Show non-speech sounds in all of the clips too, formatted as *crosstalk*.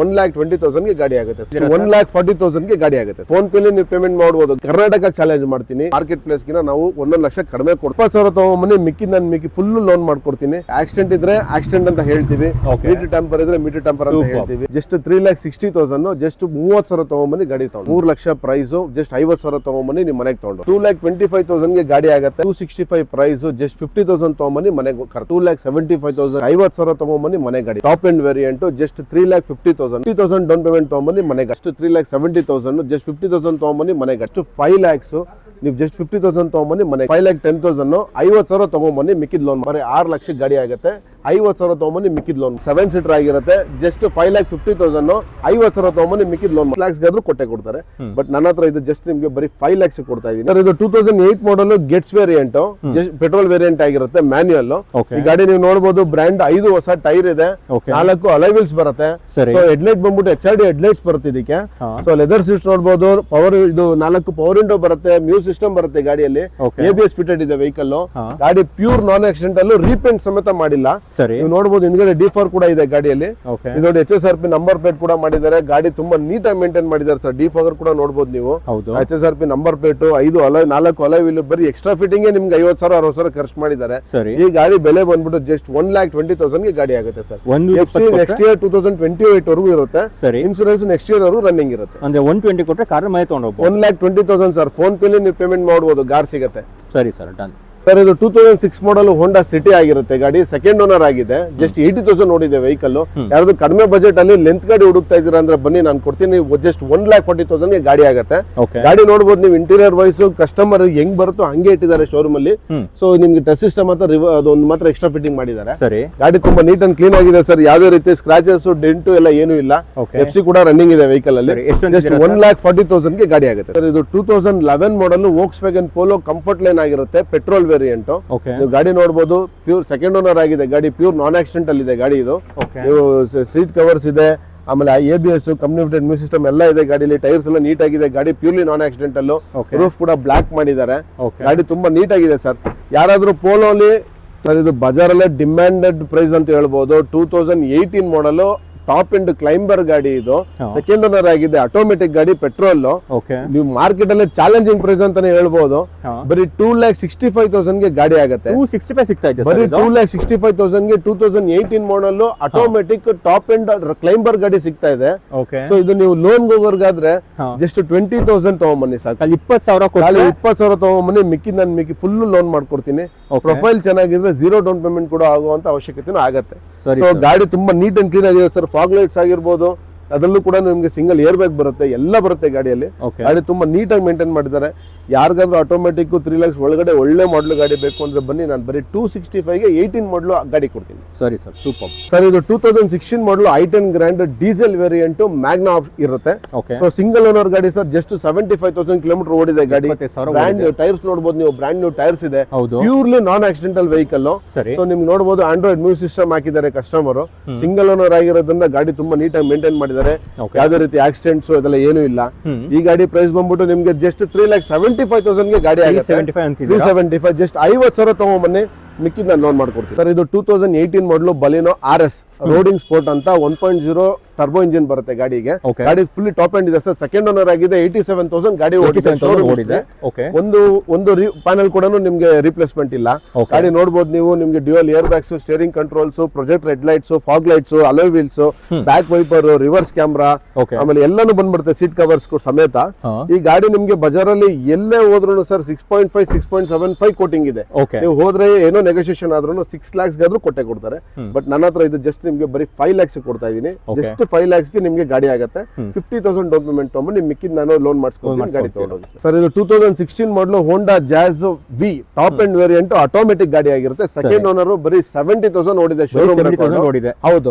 One lakh twenty ತೌಸಂಡ್ಗೆ ಗಾಡಿ ಆಗುತ್ತೆ ಒನ್ ಲ್ಯಾಕ್ ಫಾರ್ಟಿ ತೌಸಂಡ್ಗೆ ಗಾಡಿ ಆಗುತ್ತೆ ಫೋನ್ ಪೇ ನೀವು ಪೇಮೆಂಟ್ ಮಾಡಬಹುದು ಕರ್ನಾಟಕ ಚಾಲೆಂಜ್ ಮಾಡ್ತೀನಿ. ಮಾರ್ಕೆಟ್ ಪ್ಲೇಸ್ ಗಿನ ನಾವು ಒಂದೊಂದು ಲಕ್ಷ ಕಡಿಮೆ ಕೊಡ್ತಾ ಸಾವಿರ ತಗೊಂಬನ್ನಿ ಮಿಕ್ಕಿ ನಾನು ಮಿಕ್ಕಿ ಫುಲ್ ಲೋನ್ ಮಾಡ್ಕೊಡ್ತೀನಿ. ಆಕ್ಸಿಡೆಂಟ್ ಇದ್ರೆ ಆಕ್ಸಿಡೆಂಟ್ ಅಂತ ಹೇಳ್ತೀವಿ. ಮೀಟರ್ ಟೆಂಪರ್ ಇದ್ರೆ ಮೀಟರ್ ಟೆಂಪರ್ ಅಂತ ಹೇಳ್ತೀವಿ. Just three lakh sixty thousand just ಮೂವತ್ತು ಸಾವಿರ ತಗೊಂಬನ್ನಿ ಗಾಡಿ ತಗೊಂಡು. ಮೂರು ಲಕ್ಷ ಪ್ರೈಸ್ ಜಸ್ಟ್ ಐವತ್ತು ಸಾವಿರ ತಗೊಂಬನ್ನಿ ನಿಮ್ಮ ಮನೆಗೆ ತಗೊಂಡು. ಟೂ ಲ್ಯಾಕ್ ಟ್ವೆಂಟಿ ಫೈವ್ ತೌಸಂಡ್ಗೆ ಗಾಡಿ ಆಗುತ್ತೆ. Two sixty five price just fifty thousand ತಗೊಂಬನ್ನಿ ಮನೆಗೆ two lakh seventy five thousand ಐವತ್ತು ಸಾವಿರ ತಗೊಂಬನ್ನಿ ಮನೆ ಗಾಡಿ. Top end variant just three lakh fifty thousand fifty thousand down payment ತಗೊಂಬನ್ನಿ ಮನೆಗೆ ಅಷ್ಟು three lakh seventy thousand just fifty thousand ತಗೊಂಬನ್ನಿ ಮನೆಗೆ ಅಷ್ಟು ಫೈವ್ ಲ್ಯಾಕ್ಸ್ ನೀವು ಜಸ್ಟ್ ಫಿಫ್ಟಿ ತೌಸಂಡ್ ತಗೊಂಬನ್ನಿ ಮನೆ ಫೈವ್ ಲ್ಯಾಕ್ ಟೆನ್ ತೌಸಂಡ್ ಐವತ್ತು ಸಾವಿರ ತಗೊಂಬನ್ನಿ ಮಿಕ್ಕಿದ ಲೋನ್ ಬರೀ ಆರು ಲಕ್ಷ ಗಾಡಿ ಆಗುತ್ತೆ. ಐವತ್ ಸಾವಿರ ತಗೊಂಬನ್ನಿ ಮಿಕ್ಕಿದ್ ಲೋನ್ ಸೆವೆನ್ ಸೀಟರ್ ಆಗಿರುತ್ತೆ. Just five lakh fifty thousand ಐವತ್ತು ಸಾವಿರ ತಗೊಂಬನ್ನಿ ಮಿಕ್ಕಿದ ಲೋನ್ ಲ್ಯಾಕ್ಸ್ ಆದ್ರೂ ಕೊಟ್ಟೆ ಕೊಡ್ತಾರೆ. ಬಟ್ ನನ್ನ ಹತ್ರ ಇದು ಜಸ್ಟ್ ನಿಮ್ಗೆ ಬರೀ ಫೈವ್ ಲ್ಯಾಕ್ಸ್ ಕೊಡ್ತಾ ಇದೀನಿ. ಸರ್ ಇದು two thousand eight model Getz variant just petrol variant ಆಗಿರುತ್ತೆ ಮ್ಯಾನ್ಯುಯಲ್. ಈ ಗಾಡಿ ನೀವು ನೋಡಬಹುದು ಬ್ರ್ಯಾಂಡ್ ಐದು ಹೊಸ ಟೈರ್ ಇದೆ. ನಾಲ್ಕು ಅಲೈವಿಲ್ಸ್ ಬರುತ್ತೆ. ಸೊ ಹೆಡ್ಲೈಟ್ ಬಂದ್ಬಿಟ್ಟು ಎಚ್ ಆರ್ ಡಿ ಹೆಡ್ಲೈಟ್ಸ್ ಬರುತ್ತೆ ಇದಕ್ಕೆ. ಸೊ ಲೆದರ್ ಸೀಟ್ಸ್ ನೋಡಬಹುದು ಪವರ್ ಇದು ನಾಲ್ಕು ಪವರ್ ವಿಂಡೋ ಬರುತ್ತೆ ಮ್ಯೂಸ್ ಸಿಸ್ಟಮ್ ಬರುತ್ತೆ ಗಾಡಿಯಲ್ಲಿ. ಎ ಬಿ ಎಸ್ ಫಿಟೆಡ್ ಇದೆ ವೆಹಿಕಲ್ ಗಾಡಿ ಪ್ಯೂರ್ ನಾನ್ ಆಕ್ಸಿಡೆಂಟ್ ಅಲ್ಲೂ ರೀಪೇಂಟ್ ಸಮೇತ ಮಾಡಿಲ್ಲ. ಸರಿ. ನೀವು ನೋಡಬಹುದು ಹಿಂದ್ಗಡೆ ಡಿ ಫೋರ್ ಕೂಡ ಇದೆ ಗಾಡಿಯಲ್ಲಿ. ಓಕೆ ಇದು ನೋಡಿ H S R P number plate ಕೂಡ ಮಾಡಿದ್ದಾರೆ. ಗಾಡಿ ತುಂಬಾ ನೀಟಾಗಿ ಮೇಂಟೈನ್ ಮಾಡಿದ್ದಾರೆ ಸರ್. ಡಿ ಫೋರ್ ಕೂಡ ನೋಡಬಹುದು ನೀವು. ಹೌದು. H S R P number plate ಐದು ಅಲೈ ನಾಲ್ಕು ಅಲೈ ಇಲ್ಲಿ ಬರೀ ಎಕ್ಸ್ಟ್ರಾ ಫಿಟ್ಟಿಂಗ್ ನಿಮ್ಗೆ ಐವತ್ತು ಸಾವಿರ ಅರವತ್ತು ಸಾವಿರ ಖರ್ಚು ಮಾಡಿದ್ದಾರೆ. ಸರಿ. ಈ ಗಾಡಿ ಬೆಲೆ ಬಂದ್ಬಿಟ್ಟು ಜಸ್ಟ್ ಒನ್ ಲ್ಯಾಕ್ ಟ್ವೆಂಟಿ ತೌಸಂಡ್ಗೆ ಗಾಡಿ ಆಗುತ್ತೆ ಸರ್. ಒಂದು F C next year two thousand twenty eight ವರೆಗೂ ಇರುತ್ತೆ. ಸರಿ. ಇನ್ಸೂರೆನ್ಸ್ ನೆಕ್ಸ್ಟ್ ಇಯರ್ ಅವರು ರನ್ನಿಂಗ್ ಇರುತ್ತೆ. ಅಂದ್ರೆ ಒನ್ ಟ್ವೆಂಟಿ ಕೊಟ್ಟರೆ ಕಾರ್ ಮನೆ ತಗೊಂಡು one lakh twenty thousand sir. Phone ಪೇಲಿ ನೀವು ಪೇಮೆಂಟ್ ಮಾಡ್ಬೋದು. ಗಾರ್ ಸಿಗುತ್ತೆ. ಸರಿ ಸರ್ ಡನ್ ಸರ್ ಇದು two thousand six model Honda City ಆಗಿರುತ್ತೆ ಗಾಡಿ. ಸೆಕೆಂಡ್ ಓನರ್ ಆಗಿದೆ. ಜಸ್ಟ್ ಏಯ್ಟಿ ತೌಸಂಡ್ ನೋಡಿದೆ ವೆಹಿಕಲ್ ಯಾರಾದ್ರು ಕಡಿಮೆ ಬಜೆಟ್ ಅಲ್ಲಿ ಲೆಂತ್ ಗಾಡಿ ಹುಡುಕ್ತಾ ಇದೀರಾ ಅಂದ್ರೆ ಬನ್ನಿ ನಾನು ಕೊಡ್ತೀನಿ. ಜಸ್ಟ್ ಒನ್ ಲ್ಯಾಕ್ ಫಾರ್ಟಿ ತೌಸಂಡ್ಗೆ ಗಾಡಿ ಆಗುತ್ತೆ. ಗಾಡಿ ನೋಡಬಹುದು ನೀವು ಇಂಟೀರಿಯರ್ ವೈಸ್ ಕಸ್ಟಮರ್ ಹೆಂಗ್ ಬರುತ್ತೋ ಹಂಗೆ ಇಟ್ಟಿದ್ದಾರೆ ಶೋರೂಮ್ ಅಲ್ಲಿ. ಸೊ ನಿಮ್ಗೆ ಟಚ್ ಸಿಸ್ಟಮ್ ಮಾತ್ರ ಅದೊಂದು ಮಾತ್ರ ಎಕ್ಸ್ಟ್ರಾ ಫಿಟ್ಟಿಂಗ್ ಮಾಡಿದ್ದಾರೆ. ಸರಿ. ಗಾಡಿ ತುಂಬಾ ನೀಟ್ ಅಂಡ್ ಕ್ಲೀನ್ ಆಗಿದೆ ಸರ್. ಯಾವುದೇ ರೀತಿ ಸ್ಕ್ರಾಚಸ್ ಡೆಂಟು ಎಲ್ಲ ಏನು ಇಲ್ಲ. ಎಫ್ ಸಿ ಕೂಡ ರನ್ನಿಂಗ್ ಇದೆ ವೆಹಿಕಲ್ ಅಲ್ಲಿ. ಜಸ್ಟ್ ಒನ್ ಲ್ಯಾಕ್ ಫಾರ್ಟಿ ತೌಸಂಡ್ಗೆ ಗಾಡಿ ಆಗುತ್ತೆ. ಸರ್ ಇದು two thousand eleven model Volkswagen Polo comfort line ಆಗಿರುತ್ತೆ. ಪೆಟ್ರೋಲ್ ವೇರಿಯಂಟ್ ನೀವು ಗಾಡಿ ನೋಡಬಹುದು ಪ್ಯೂರ್ ಸೆಕೆಂಡ್ ಓನರ್ ಆಗಿದೆ ಗಾಡಿ ಪ್ಯೂರ್ ನಾನ್ ಆಕ್ಸಿಡೆಂಟ್ ಅಲ್ಲಿ ಇದೆ ಗಾಡಿ ಇದು. ನೀವು ಸೀಟ್ ಕವರ್ಸ್ ಇದೆ ಆಮೇಲೆ A B S company fitted music system ಎಲ್ಲ ಇದೆ ಗಾಡಿಲಿ ಟೈರ್ಸ್ ಎಲ್ಲ ನೀಟ್ ಆಗಿದೆ ಗಾಡಿ ಪ್ಯೂರ್ಲಿ ನಾನ್ ಆಕ್ಸಿಡೆಂಟ್ ಅಲ್ಲೂ. ರೂಫ್ ಕೂಡ ಬ್ಲಾಕ್ ಮಾಡಿದ್ದಾರೆ. ಗಾಡಿ ತುಂಬಾ ನೀಟ್ ಆಗಿದೆ ಸರ್ ಯಾರಾದ್ರೂ ಪೋಲೋಲಿ ಸರ್ ಇದು ಬಜಾರಲ್ಲೇ ಡಿಮ್ಯಾಂಡೆಡ್ ಪ್ರೈಸ್ ಅಂತ ಹೇಳ್ಬೋದು two thousand eighteen model top end climber ಗಾಡಿ ಇದು. ಸೆಕೆಂಡ್ ಓನರ್ ಆಗಿದೆ ಆಟೋಮೆಟಿಕ್ ಗಾಡಿ ಪೆಟ್ರೋಲ್ ಓಕೆ ನೀವು ಮಾರ್ಕೆಟ್ ಅಲ್ಲಿ ಚಾಲೆಂಜಿಂಗ್ ಪ್ರೈಸ್ ಅಂತಾನೆ ಹೇಳ್ಬೋದು. ಹಾ. ಬರೀ ಟೂ ಲ್ಯಾಕ್ ಸಿಕ್ಸ್ಟಿ ಫೈವ್ ತೌಸಂಡ್ಗೆ ಗಾಡಿ ಆಗುತ್ತೆ. ಟೂ ಸಿಕ್ಸ್ಟಿ ಫೈವ್ ಸಿಗ್ತಾ ಇದೆ ಬರೀ two lakh sixty five ತೌಸಂಡ್ಗೆ two thousand eighteen model automatic top end Climber ಗಾಡಿ ಸಿಗ್ತಾ ಇದೆ. ಸೊ ಇದು ನೀವು ಲೋನ್ ಹೋಗೋರ್ಗಾದ್ರೆ ಜಸ್ಟ್ ಟ್ವೆಂಟಿ ತೌಸಂಡ್ ತಗೊಂಬನ್ನಿ ಸಾಕು. ಇಪ್ಪತ್ ಇಪ್ಪತ್ತು ಸಾವಿರ ಇಪ್ಪತ್ತು ಸಾವಿರ ತಗೊಂಬನ್ನಿ ಮಿಕ್ಕಿ ನಾನು ಮಿಕ್ಕಿ ಫುಲ್ ಲೋನ್ ಮಾಡ್ಕೊಡ್ತೀನಿ. ಪ್ರೊಫೈಲ್ ಚೆನ್ನಾಗಿದ್ರೆ ಜೀರೋ ಡೌನ್ ಪೇಮೆಂಟ್ ಕೂಡ ಆಗುವಂತ ಅವಶ್ಯಕತೆನೂ ಆಗತ್ತೆ. ಸೊ ಗಾಡಿ ತುಂಬಾ ನೀಟ್ ಅಂಡ್ ಕ್ಲೀನ್ ಆಗಿದೆ ಸರ್ ಫಾಗ್ ಲೈಟ್ಸ್ ಆಗಿರ್ಬೋದು ಅದರಲ್ಲೂ ಕೂಡ ನಿಮಗೆ ಸಿಂಗಲ್ ಏರ್ ಬ್ಯಾಗ್ ಬರುತ್ತೆ ಎಲ್ಲ ಬರುತ್ತೆ ಗಾಡಿಯಲ್ಲಿ. ಗಾಡಿ ತುಂಬಾ ನೀಟಾಗಿ ಮೇಂಟೈನ್ ಮಾಡಿದ್ದಾರೆ. ಯಾರಿಗಾದ್ರೂ ಆಟೋಮೆಟಿಕ್ ತ್ರೀ ಲ್ಯಾಕ್ಸ್ ಒಳಗಡೆ ಒಳ್ಳೆ ಮಾಡಲು ಗಾಡಿ ಬೇಕು ಅಂದ್ರೆ ಬನ್ನಿ ನಾನು ಬರೀ ಟೂ ಸಿಕ್ಸ್ಟಿ ಫೈವ್ಗೆ ಏಯ್ಟೀನ್ ಮಾಡಲು ಗಾಡಿ ಕೊಡ್ತೀನಿ. ಸರಿ ಸರ್ ಸೂಪರ್ ಸರ್ ಇದು two thousand sixteen model i ten grand diesel variant Magna ಇರುತ್ತೆ. ಓಕೆ ಸೊ ಸಿಂಗಲ್ ಓನರ್ ಗಾಡಿ sir just seventy five thousand kilometre ಓಡಿದೆ ಗಾಡಿ. ಬ್ರ್ಯಾಂಡ್ ಟೈರ್ಸ್ ನೋಡಬಹುದು ನೀವು ಬ್ರ್ಯಾಂಡ್ ನ್ಯೂ ಟೈರ್ಸ್ ಇದೆ. ಪ್ಯೂರ್ಲಿ ನಾನ್ ಆಕ್ಸಿಡೆಂಟಲ್ ವೆಹಿಕಲ್ ಸರಿ. So ನಿಮ್ಗೆ ನೋಡಬಹುದು ಆಂಡ್ರಾಯ್ಡ್ ಮ್ಯೂಸ್ ಸಿಸ್ಟಮ್ ಹಾಕಿದ್ದಾರೆ ಕಸ್ಟಮರ್ ಸಿಂಗಲ್ ಓನರ್ ಆಗಿರೋದ್ರಿಂದ ಗಾಡಿ ತುಂಬಾ ನೀಟಾಗಿ ಮೇಂಟೈನ್ ಮಾಡಿದ್ದಾರೆ. ಯಾವುದೇ ರೀತಿ ಆಕ್ಸಿಡೆಂಟ್ಸ್ ಅದೆಲ್ಲ ಏನೂ ಇಲ್ಲ. ಈ ಗಾಡಿ ಪ್ರೈಸ್ ಬಂದ್ಬಿಟ್ಟು ನಿಮ್ಗೆ just three lakh seventy five ತೌಸಂಡ್ಗೆ ಗಾಡಿ ಆಗುತ್ತೆ. ಸೆವೆಂಟಿ ಫೈವ್ ತ್ರೀ ಅಂತಿದ್ದೀರಾ? ಸೆವೆಂಟಿ ಫೈವ್ ಜಸ್ಟ್ ಐವತ್ತು ಸಾವಿರ ತಗೊಂಬನ್ನಿ. ಮಿಕ್ಕಿದ್ ನಾನು ಲೋನ್ ಮಾಡ್ಕೊಡ್ತೀನಿ. ಸರ್ ಇದು two thousand eighteen model Baleno R S roading sport ಅಂತ one point zero turbo engine ಬರುತ್ತೆ ಗಾಡಿಗೆ. ಗಾಡಿ ಫುಲ್ ಟಾಪ್ ಎಂಡ್ ಇದೆ ಸರ್. ಸೆಕೆಂಡ್ ಓನರ್ ಆಗಿದೆ ಏಯ್ಟಿ ಸೆವೆನ್ ತೌಸಂಡ್ ಗಾಡಿ ಓಡಿದೆ ಒಂದು ಒಂದು ಪ್ಯಾನಲ್ ಕೂಡ ನಿಮ್ಗೆ ರಿಪ್ಲೇಸ್ಮೆಂಟ್ ಇಲ್ಲ. ಗಾಡಿ ನೋಡಬಹುದು ನೀವು ನಿಮ್ಗೆ dual air bags steering controls projector lights fog lights alloy wheels back wiper reverse camera ಆಮೇಲೆ ಎಲ್ಲಾನು ಬಂದ್ಬಿಡುತ್ತೆ ಸೀಟ್ ಕವರ್ಸ್ ಸಮೇತ. ಈ ಗಾಡಿ ನಿಮ್ಗೆ ಬಜಾರಲ್ಲಿ ಎಲ್ಲೇ ಹೋದ್ರು sir six point five six point seven five quoting ಇದೆ. ನೀವು ಹೋದ್ರೆ ಏನೋ ನೆಗೋಸಿಯೇಷನ್ ಆದ್ರೂ ಸಿಕ್ಸ್ ಲ್ಯಾಕ್ಸ್ ಆದ್ರೂ ಕೊಟ್ಟೆ ಕೊಡ್ತಾರೆ. ಬಟ್ ನನ್ನ ಹತ್ರ ಇದು ಜಸ್ಟ್ ನಿಮ್ಗೆ ಬರೀ ಫೈವ್ ಲ್ಯಾಕ್ಸ್ ಕೊಡ್ತಾ ಇದೀನಿ. ಜಸ್ಟ್ ಫೈವ್ ಲ್ಯಾಕ್ಸ್ಗೆ ನಿಮ್ಗೆ ಗಾಡಿ ಆಗುತ್ತೆ. ಫಿಫ್ಟಿ ತೌಸಂಡ್ ಡೌನ್ ಪೇಮೆಂಟ್ ತಗೊಂಡು ನಿಮ್ ಮಿಕ್ಕಿದ್ ನಾನು ಲೋನ್ ಮಾಡಿಸ್ಕೊಂಡು ಗಾಡಿ ತಗೊಂಡೋಗಿ ಸರ್ ಇದು two thousand sixteen model Honda Jazz V top end variant automatic ಗಾಡಿ ಆಗಿರುತ್ತೆ. ಸೆಕೆಂಡ್ ಓನರ್ ಬರೀ ಸೆವೆಂಟಿ ತೌಸಂಡ್ ಓಡಿದೆ ಶೋರೂಮ್ ಹೌದು.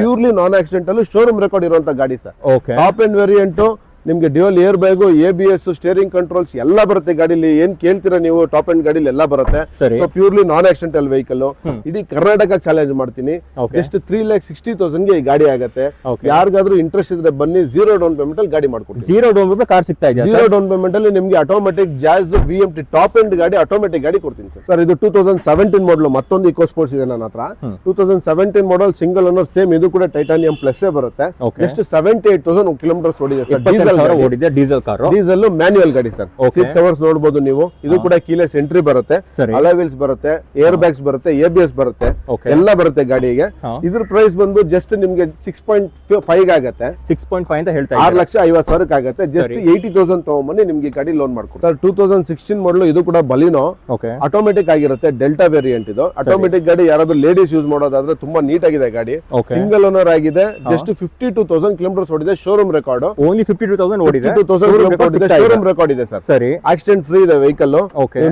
Purely non accidental showroom record ಇರುವಂತ ಗಾಡಿ ಸರ್ ಟಾಪ್ ಅಂಡ್ ವೇರಿಯಂಟ್ ನಿಮ್ಗೆ dual air bag A B S steering controls ಎಲ್ಲ ಬರುತ್ತೆ ಗಾಡಿಲಿ. ಏನ್ ಕೇಳ್ತೀರಾ ನೀವು ಟಾಪ್ ಅಂಡ್ ಗಾಡಿಲಿ ಎಲ್ಲ ಬರುತ್ತೆ. So purely non accidental vehicle ಇಡೀ ಕರ್ನಾಟಕ ಚಾಲೆಂಜ್ ಮಾಡ್ತೀನಿ. ಜಸ್ಟ್ ತ್ರೀ ಲ್ಯಾಕ್ ಸಿಕ್ಸ್ಟಿ ತೌಸಂಡ್ಗೆ ಈ ಗಾಡಿ ಆಗುತ್ತೆ. ಯಾರಿಗಾದ್ರೂ ಇಂಟ್ರೆಸ್ಟ್ ಇದ್ರೆ ಬನ್ನಿ ಜೀರೋ ಡೌನ್ ಪೇಮೆಂಟ್ ಅಲ್ಲಿ ಗಾಡಿ ಮಾಡ್ಕೊಡ್ತೀನಿ ಜೀರೋ ಡೌನ್ ಪೇಮೆಂಟ್ ಕಾರ್ ಸಿಗ್ತಾ ಇದೆ ಜೀರೋ ಡೌನ್ ಪೇಮೆಂಟ್ ಅಲ್ಲಿ ನಿಮ್ಗೆ automatic Jazz V M T top end ಗಾಡಿ ಆಟೋಮೆಟಿಕ್ ಗಾಡಿ ಕೊಡ್ತೀನಿ ಸರ್. ಸರ್. ಇದು ಟೂ ತೌಸಂಡ್ ಸೆವೆಂಟೀನ್ ಮಾಡಲ್ ಮತ್ತೊಂದು ಇಕೋ ಸ್ಪೋರ್ಟ್ಸ್ ಇದೆ ನನ್ನ ಹತ್ರ. Two thousand seventeen model single ಅನ್ನೋ ಸೇಮ್ ಇದು ಕೂಡ ಟೈಟಾನಿಯಂ ಪ್ಲಸ್ ಬರುತ್ತೆ. Just seventy eight thousand kilometres ಓಡಿದೆ ಸರ್. ಸಾವಿರ ಓಡಿದೆ ಡೀಸೆಲ್ ಕಾರು. ಡೀಸೆಲ್ ಮ್ಯಾನ್ಯುಯಲ್ ಗಾಡಿ ಸರ್. ಸೀಟ್ ಕವರ್ಸ್ ನೋಡಬಹುದು ನೀವು. ಇದು ಕೂಡ ಕೀಲೆಸ್ ಎಂಟ್ರಿ ಬರುತ್ತೆ. ಅಲವಿಲ್ಸ್ ಬರುತ್ತೆ ಏರ್ ಬ್ಯಾಗ್ಸ್ ಬರುತ್ತೆ ಎ ಬಿ ಎಸ್ ಬರುತ್ತೆ. ಎಲ್ಲ ಬರುತ್ತೆ ಗಾಡಿಗೆ. ಇದ್ರ ಪ್ರೈಸ್ ಬಂದು ಜಸ್ಟ್ ನಿಮ್ಗೆ ಸಿಕ್ಸ್ ಪಾಯಿಂಟ್ ಫೈವ್ ಆಗುತ್ತೆ. ಸಿಕ್ಸ್ ಪಾಯಿಂಟ್ ಫೈವ್ ಅಂತ ಹೇಳ್ತಾ ಆರು ಲಕ್ಷ ಐವತ್ತು ಸಾವಿರಕ್ಕೆ ಆಗುತ್ತೆ. ಜಸ್ಟ್ ಏಯ್ಟಿ ತೌಸಂಡ್ ತಗೊಂಬನ್ನಿ ನಿಮ್ಗೆ ಗಾಡಿ ಲೋನ್ ಮಾಡ್ಕೊಡ್ತಾರೆ sir two thousand sixteen model ಇದು ಕೂಡ ಬಲಿನೋ. ಆಟೋಮೆಟಿಕ್ ಆಗಿರುತ್ತೆ ಡೆಲ್ಟಾ ವೇರಿಯಂಟ್ ಇದು. ಆಟೋಮೆಟಿಕ್ ಗಾಡಿ ಯಾರಾದ್ರೂ ಲೇಡೀಸ್ ಯೂಸ್ ಮಾಡೋದಾದ್ರೆ ತುಂಬಾ ನೀಟ್ ಆಗಿದೆ ಗಾಡಿ. ಸಿಂಗಲ್ ಓನರ್ ಆಗಿದೆ just fifty two thousand kilometres ಓಡಿದೆ showroom record only fifty two thousand ಓಡಿದೆ ಶೋರೂಮ್ ರೆಕಾರ್ಡ್ ಇದೆ ಸರ್ ಸರಿ. ಆಕ್ಸಿಡೆಂಟ್ ಫ್ರೀ ಇದೆ ವೆಹಿಕಲ್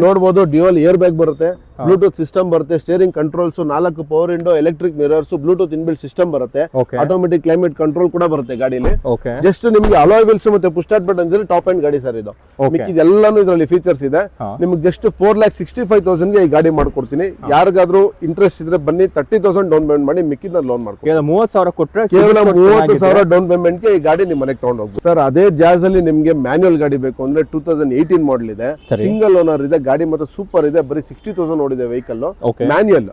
ನೋಡಬಹುದು ಡ್ಯೂಯಲ್ ಇಯರ್ ಬ್ಯಾಗ್ ಬರುತ್ತೆ. ಬ್ಲೂಟೂತ್ ಸಿಸ್ಟಮ್ ಬರುತ್ತೆ ಸ್ಟೇರಿಂಗ್ ಕಂಟ್ರೋಲ್ಸ್ ನಾಲ್ಕು power window electric mirrors Bluetooth inbuilt system ಬರುತ್ತೆ. ಆಟೋಮೆಟಿಕ್ ಕ್ಲೈಮೇಟ್ ಕಂಟ್ರೋಲ್ ಕೂಡ ಬರುತ್ತೆ ಗಾಡಿಲಿ. ಜಸ್ಟ್ ನಿಮ್ಗೆ ಅಲಾಯ್ ವೀಲ್ಸ್ ಮತ್ತೆ ಪುಸ್ಟಾಟ್ ಬಟ್ ಬಟನ್ ಅಂದ್ರೆ ಟಾಪ್ ಅಂಡ್ ಗಾಡಿ ಸರ್ ಇದು. ಇದೆಲ್ಲಾನು ಇದರಲ್ಲಿ ಫೀಚರ್ಸ್ ಇದೆ. ನಿಮ್ಗೆ just four lakh sixty five ತೌಸಂಡ್ಗೆ ಈ ಗಾಡಿ ಮಾಡ್ಕೊಡ್ತೀನಿ. ಯಾರಿಗಾದ್ರೂ ಇಂಟ್ರೆಸ್ಟ್ ಇದ್ರೆ ಬನ್ನಿ ತರ್ಟಿ ತೌಸಂಡ್ ಡೌನ್ ಪೇಮೆಂಟ್ ಮಾಡಿ ಮಿಕ್ಕಿದ ಲೋನ್ ಮಾಡ್ಕೊಡ್ತೀನಿ. ಕೇವಲ ಮೂವತ್ತು ಸಾವಿರ ಕೊಟ್ಟರೆ ಕೇವಲ ಮೂವತ್ತು. ಸಾವಿರ ಡೌನ್ ಪೇಮೆಂಟ್ಗೆ ಈ ಗಾಡಿ ನಿಮ್ಮ ಮನೆಗೆ ತಗೊಂಡು ಹೋಗ್ಬೋದು. ಸರ್ ಅದೇ ಜಾಸ್ ಅಲ್ಲಿ ನಿಮ್ಗೆ ಮ್ಯಾನ್ಯಲ್ ಗಾಡಿ ಬೇಕು ಅಂದ್ರೆ ಟೂ ತೌಸಂಡ್ ಏಯ್ಟೀನ್ ಮಾಡಲ್ ಇದೆ. ಸಿಂಗಲ್ ಓನರ್ ಇದೆ ಗಾಡಿ ಮತ್ತೆ ಸೂಪರ್ ಇದೆ ಬರೀ ಸಿಕ್ಸ್ಟಿ ತೌಸಂಡ್ ಓಡಿದೆ vehicle manual.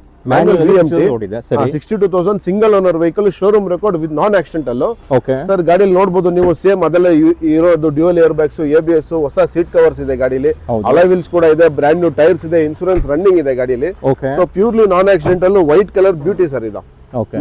Sixty two thousand single owner vehicle showroom record with non accidental. Sir ಗಾಡಿಯಲ್ಲಿ ನೋಡಬಹುದು ನೀವು ಸೇಮ್ ಅದೆಲ್ಲ ಇರೋದು dual air bags A B S ಹೊಸ ಸೀಟ್ ಕವರ್ಸ್ ಇದೆ ಗಾಡಿಲಿ. ಅಲೈ ಅಲವಿಲ್ಸ್ ಕೂಡ ಇದೆ ಬ್ರಾಂಡ್ ನ್ಯೂ ಟೈರ್ಸ್ ಇದೆ ಇನ್ಶೂರೆನ್ಸ್ ರನ್ನಿಂಗ್ ಇದೆ ಗಾಡಿಲಿ. So purely non accidental white colour beauty sir ಇದು.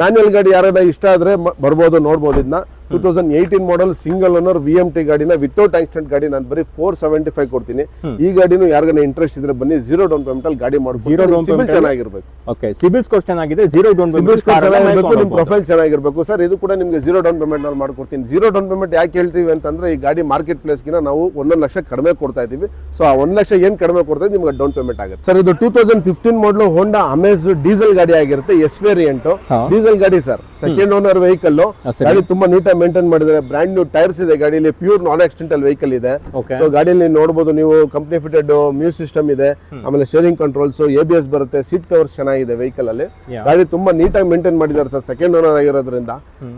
ಮ್ಯಾನ್ಯಲ್ ಗಾಡಿ ಯಾರಾದ್ರೂ ಇಷ್ಟ ಆದ್ರೆ ಬರ್ಬೋದು ನೋಡ್ಬೋದು. ಇದನ್ನ two thousand eighteen model single owner V M T ಗಾಡಿನ ವಿತೌಟ್ ಆಕ್ಸಿಡೆಂಟ್ ಗಾಡಿ ನಾನು ಬರೀ ಫೋರ್ ಸೆವೆಂಟಿ ಫೈವ್ ಕೊಡ್ತೀನಿ ಈ ಗಾಡಿನೂ ಯಾರಿಗಾನ ಇಂಟ್ರೆಸ್ಟ್ ಇದ್ರೆ ಬನ್ನಿ. ಜೀರೋ ಡೌನ್ ಪೇಮೆಂಟ್ ಅಲ್ಲಿ ಗಾಡಿ ಮಾಡ್ಬೋದು ಚೆನ್ನಾಗಿರ್ಬೇಕು. ಓಕೆ ಸಿಬಿಲ್ ಸ್ಕೋರ್ ಚೆನ್ನಾಗಿದೆ. ಜೀರೋ ಡೌನ್ ಸಿಬಿಲ್ ಸ್ಕೋರ್ ಚೆನ್ನಾಗಿರ್ಬೇಕು ನಿಮ್ ಪ್ರೊಫೈಲ್ ಚೆನ್ನಾಗಿರ್ಬೇಕು. ಸರ್ ಇದು ಕೂಡ ನಿಮಗೆ ಜೀರೋ ಡೌನ್ ಪೇಮೆಂಟ್ನಲ್ಲಿ ಮಾಡ್ಕೊಡ್ತೀನಿ. ಜೀರೋ ಡೌನ್ ಪೇಮೆಂಟ್ ಯಾಕೆ ಹೇಳ್ತೀವಿ ಅಂತಂದ್ರೆ ಈ ಗಾಡಿ ಮಾರ್ಕೆಟ್ ಪ್ಲೇಸ್ಗಿನ ನಾವು ಒಂದೊಂದು ಲಕ್ಷ ಕಡಿಮೆ ಕೊಡ್ತಾ ಇದೀವಿ ಸೊ ಆ ಒಂದ್ ಲಕ್ಷ ಏನ್ ಕಡಿಮೆ ಕೊಡ್ತಾ ನಿಮಗೆ ನಿಮ್ಗೆ ಡೌನ್ ಪೇಮೆಂಟ್ ಆಗುತ್ತೆ. ಸರ್ ಇದು two thousand fifteen model Honda Amaze diesel ಗಾಡಿ ಆಗಿರುತ್ತೆ ಎಸ್ ವೇರಿಯಂಟ್. ಡೀಸೆಲ್ ಗಾಡಿ ಸರ್. Second owner vehicle. ಗಾಡಿ ತುಂಬಾ ನೀಟಾಗಿ ಮೇಂಟೈನ್ ಮಾಡಿದ್ದಾರೆ. ಬ್ರಾಂಡ್ ನ್ಯೂ ಟೈರ್ಸ್ ಇದೆ. ಗಾಡಿಯಲ್ಲಿ ಪ್ಯೂರ್ ನಾನ್ ಆಕ್ಸಿಡೆಂಟಲ್ ವೆಹಿಕಲ್ ಇದೆ. ಸೊ ಗಾಡಿಯಲ್ಲಿ ನೋಡಬಹುದು ನೀವು ಕಂಪ್ನಿ ಫಿಟೆಡ್ ಮ್ಯೂಸ್ ಸಿಸ್ಟಮ್ ಇದೆ. ಆಮೇಲೆ steering controls A B S ಬರುತ್ತೆ. ಸೀಟ್ ಕವರ್ಸ್ ಚೆನ್ನಾಗಿದೆ ವೆಹಿಕಲ್ ಅಲ್ಲಿ. ಗಾಡಿ ತುಂಬಾ ನೀಟಾಗಿ ಮೇಂಟೈನ್ ಮಾಡಿದ್ದಾರೆ ಸರ್ ಸೆಕೆಂಡ್ ಓನರ್ ಆಗಿರೋದ್ರಿಂದ.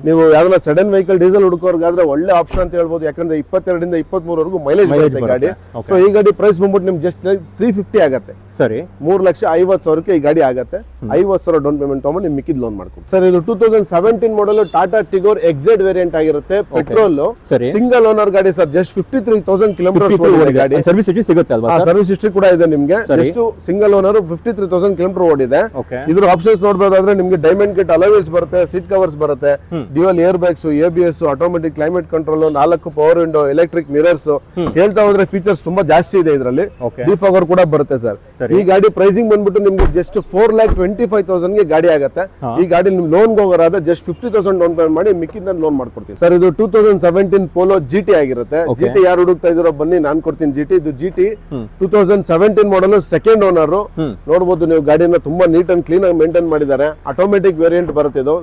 ನೀವು ಯಾವ್ದಾರ ಸಡನ್ ವೆಹಿಕಲ್ ಡೀಸೆಲ್ ಹುಡುಕೋರ್ಗಾದ್ರೆ ಒಳ್ಳೆ ಆಪ್ಷನ್ ಅಂತ ಹೇಳ್ಬೋದು. ಯಾಕಂದ್ರೆ ಇಪ್ಪತ್ತೆರಡರಿಂದ ಇಪ್ಪತ್ಮೂರವರೆಗೂ ಮೈಲೇಜ್ ಬರುತ್ತೆ ಗಾಡಿ. ಸೊ ಈ ಗಾಡಿ ಪ್ರೈಸ್ ಬಂದ್ಬಿಟ್ಟು ನಿಮ್ಗೆ ಜಸ್ಟ್ ತ್ರೀ ಫಿಫ್ಟಿ ಆಗುತ್ತೆ. ಸರಿ. ಮೂರ್ ಲಕ್ಷ ಐವತ್ತು ಸಾವಿರಕ್ಕೆ ಈ ಗಾಡಿ ಆಗುತ್ತೆ. ಐವತ್ತು ಸಾವಿರ ಡೌನ್ ಪೇಮೆಂಟ್ ತಗೊಂಡು ನಿಮ್ ಮಿಕ್ಕಿದ್ ಲೋನ್ ಮಾಡ್ಕೊಂಡು. ಸರ್ ಇದು two thousand seventeen model Tata Tigor XZ variant ಆಗಿರುತ್ತೆ ಪೆಟ್ರೋಲ್. ಸಿಂಗಲ್ ಓನರ್ ಗಾಡಿ sir just fifty three thousand kilometre ಗಾಡಿ. ಸರ್ವಿಸ್ ಹಿಸ್ಟ್ರಿ ಸಿಗುತ್ತೆ ಅಲ್ವಾ ಸರ್? ಸರ್ವಿಸ್ ಹಿಸ್ಟ್ರಿ ಕೂಡ ಇದೆ ನಿಮ್ಗೆ. Just single owner fifty three thousand kilometre ಓಡಿದೆ. ಇದ್ರ ಆಪ್ಷನ್ಸ್ ನೋಡಬಹುದಾದ್ರೆ ನಿಮ್ಗೆ ಡೈಮಂಡ್ ಕಿಟ್ ಅಲೋವೆಲ್ಸ್ ಬರುತ್ತೆ ಸೀಟ್ ಕವರ್ಸ್ ಬರುತ್ತೆ dual air bags A B S automatic climate control ನಾಲ್ಕು ಪವರ್ ವಿಂಡೋ ಎಲೆಕ್ಟ್ರಿಕ್ ಮಿರರ್ಸ್ ಹೇಳ್ತಾ ಹೋದ್ರೆ ಫೀಚರ್ಸ್ ತುಂಬಾ ಜಾಸ್ತಿ ಇದೆ ಇದರಲ್ಲಿ. ಡಿಫಾಗರ್ ಕೂಡ ಬರುತ್ತೆ ಸರ್. ಈ ಗಾಡಿ ಪ್ರೈಸಿಂಗ್ ಬಂದ್ಬಿಟ್ಟು ನಿಮ್ಗೆ just four lakh twenty five ತೌಸಂಡ್ಗೆ ಗಾಡಿ ಆಗುತ್ತೆ. ಈ ಗಾಡಿ ನಿಮ್ loan ಹೋಗೋರಾದ್ರೆ just fifty thousand down payment ಮಾಡಿ ಮಿಕ್ಕಿಂದ ಲೋನ್ ಮಾಡ್ಕೊಡ್ತೀನಿ. ಸರ್ ಇದು two thousand seventeen Polo G T ಆಗಿರುತ್ತೆ. ಜಿ ಟಿ ಯಾರು ಹುಡುಕ್ತಾ ಇದ್ರೋ ಬನ್ನಿ ನಾನ್ ಕೊಡ್ತೀನಿ ಜಿ ಟಿ ಇದು G T two thousand seventeen model second owner ನೋಡಬಹುದು ನೀವು ಗಾಡಿನ ತುಂಬಾ ನೀಟ್ ಅಂಡ್ ಕ್ಲೀನ್ ಆಗಿ ಮೇಂಟೈನ್ ಮಾಡಿದ್ದಾರೆ. ಆಟೋಮೆಟಿಕ್ ವೇರಿಯಂಟ್ ಬರುತ್ತೆ ಇದು.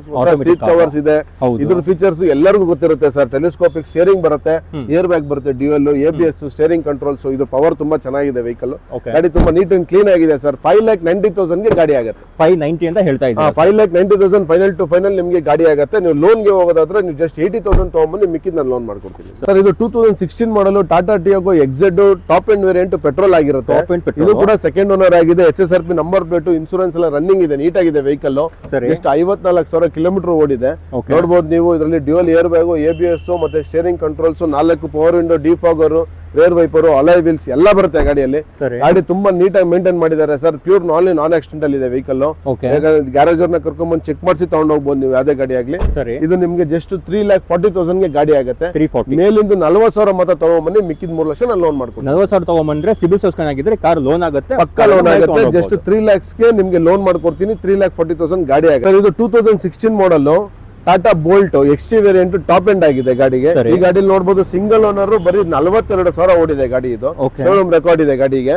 ಸೀಟ್ ಕವರ್ಸ್ ಇದೆ. ಇದ್ರ ಫೀಚರ್ಸ್ ಎಲ್ಲರಿಗೂ ಗೊತ್ತಿರುತ್ತೆ ಸರ್ ಟೆಲಿಸ್ಕೋಪಿಕ್ ಸ್ಟೇರಿಂಗ್ ಬರುತ್ತೆ. ಏರ್ ಬ್ಯಾಗ್ ಬರುತ್ತೆ dual A B S steering controls ಇದು ಪವರ್ ತುಂಬಾ ಚೆನ್ನಾಗಿದೆ ವೆಹಿಕಲ್ ಗಾಡಿ ತುಂಬಾ ನೀಟ್ ಅಂಡ್ ಕ್ಲೀನ್ ಆಗಿದೆ ಸರ್ ಫೈವ್ ಲ್ಯಾಕ್ ನೈಂಟಿ ತೌಸಂಡ್ಗೆ ಗಾಡಿ ಆಗುತ್ತೆ. ಫೈವ್ ನೈಂಟಿ ಅಂತ ಹೇಳ್ತಾ ಇದ್ದಾರೆ five lakh ninety thousand final to final ನಿಮಗೆ ಗಾಡಿ ಆಗುತ್ತೆ ನೀವು ಲೋನ್ಗೆ ಹೋಗೋದಾದ್ರೆ ನೀವು ಜಸ್ಟ್ ಏಯ್ಟಿ ತೌಸಂಡ್ ತೊಗೊಂಬಂದು ಮಿಕ್ಕಿದ್ ನಾನು ಲೋನ್ ಮಾಡ್ಕೊಡ್ತೀನಿ ಸರ್ ಇದು two thousand sixteen model Tata Tiago ಎಕ್ಸೆಡ್ top end variant petrol ಆಗಿರುತ್ತೆ. ಇದು ಕೂಡ ಸೆಕೆಂಡ್ ಓನರ್ ಆಗಿದೆ H S R P number plate insurance ಎಲ್ಲ ರನ್ನಿಂಗ್ ಇದೆ ನೀಟ್ ಆಗಿದೆ ವೆಹಿಕಲ್ ಸರಿ. ಜಸ್ಟ್ ಐವತ್ನಾಲ್ಕು ಸಾವಿರ ಕಿಲೋಮೀಟರ್ ಓಡಿದೆ. ನೋಡಬಹುದು ನೀವು ಇದರಲ್ಲಿ dual air bag A B S ಮತ್ತೆ ಸ್ಟೇರಿಂಗ್ ಕಂಟ್ರೋಲ್ಸ್ ನಾಲ್ಕು power window defogger rear wiper alloy wheels ಎಲ್ಲ ಬರುತ್ತೆ ಗಾಡಿಯಲ್ಲಿ. ಗಾಡಿ ತುಂಬಾ ನೀಟಾಗಿ ಮೇಂಟೈನ್ ಮಾಡಿದ್ದಾರೆ sir. Pure non non accident ಅಲ್ಲಿ ಇದೆ ವೆಹಿಕಲ್ ಗ್ಯಾರೇಜ್ ಅವ್ರನ್ನ ಕರ್ಕೊಂಡ್ಬಂದು ಚೆಕ್ ಮಾಡಿಸಿ ತಗೊಂಡ್ ಹೋಗ್ಬೋದು ನೀವು ಯಾವುದೇ ಗಾಡಿ ಆಗ್ಲಿ. ಇದು ನಿಮ್ಗೆ ಜಸ್ಟ್ ತ್ರೀ ಲ್ಯಾಕ್ ಫಾರ್ಟಿ ತೌಸಂಡ್ಗೆ ಗಾಡಿ ಆಗುತ್ತೆ. ಮೇಲಿಂದ ನಲ್ವತ್ ಸಾವಿರ ಮತ ತಗೊಂಡ್ಬಂದು ಮಿಕ್ಕಿದ ಮೂರು ಲಕ್ಷ ನಾನು ಲೋನ್ ಮಾಡ್ಕೊಂಡು ನಲ್ವತ್ತು ಸಾವಿರ ತಗೊಂಡ್ರೆ ಸಿಬಿಲ್ ಸ್ಕೋರ್ ಆಗಿದ್ರೆ ಕಾರ್ ಲೋನ್ ಆಗುತ್ತೆ ಪಕ್ಕ ಲೋನ್ ಆಗುತ್ತೆ ಜಸ್ಟ್ ತ್ರೀ ಲ್ಯಾಕ್ಸ್ಗೆ ನಿಮ್ಗೆ ಲೋನ್ ಮಾಡ್ಕೊಡ್ತೀನಿ ತ್ರೀ ಲ್ಯಾಕ್ ಫಾರ್ಟಿ ತೌಸಂಡ್ ಗಾಡಿ ಆಗುತ್ತೆ. ಇದು two thousand sixteen model Tata Bolt X T variant top end ಆಗಿದೆ ಗಾಡಿಗೆ. ಈ ಗಾಡಿ ನೋಡಬಹುದು ಸಿಂಗಲ್ ಓನರ್ ಬರೀ ನಲವತ್ತೆರಡು ಸಾವಿರ ಓಡಿದೆ ಗಾಡಿ ಇದು. ಶೋರೂಮ್ ರೆಕಾರ್ಡ್ ಇದೆ ಗಾಡಿಗೆ.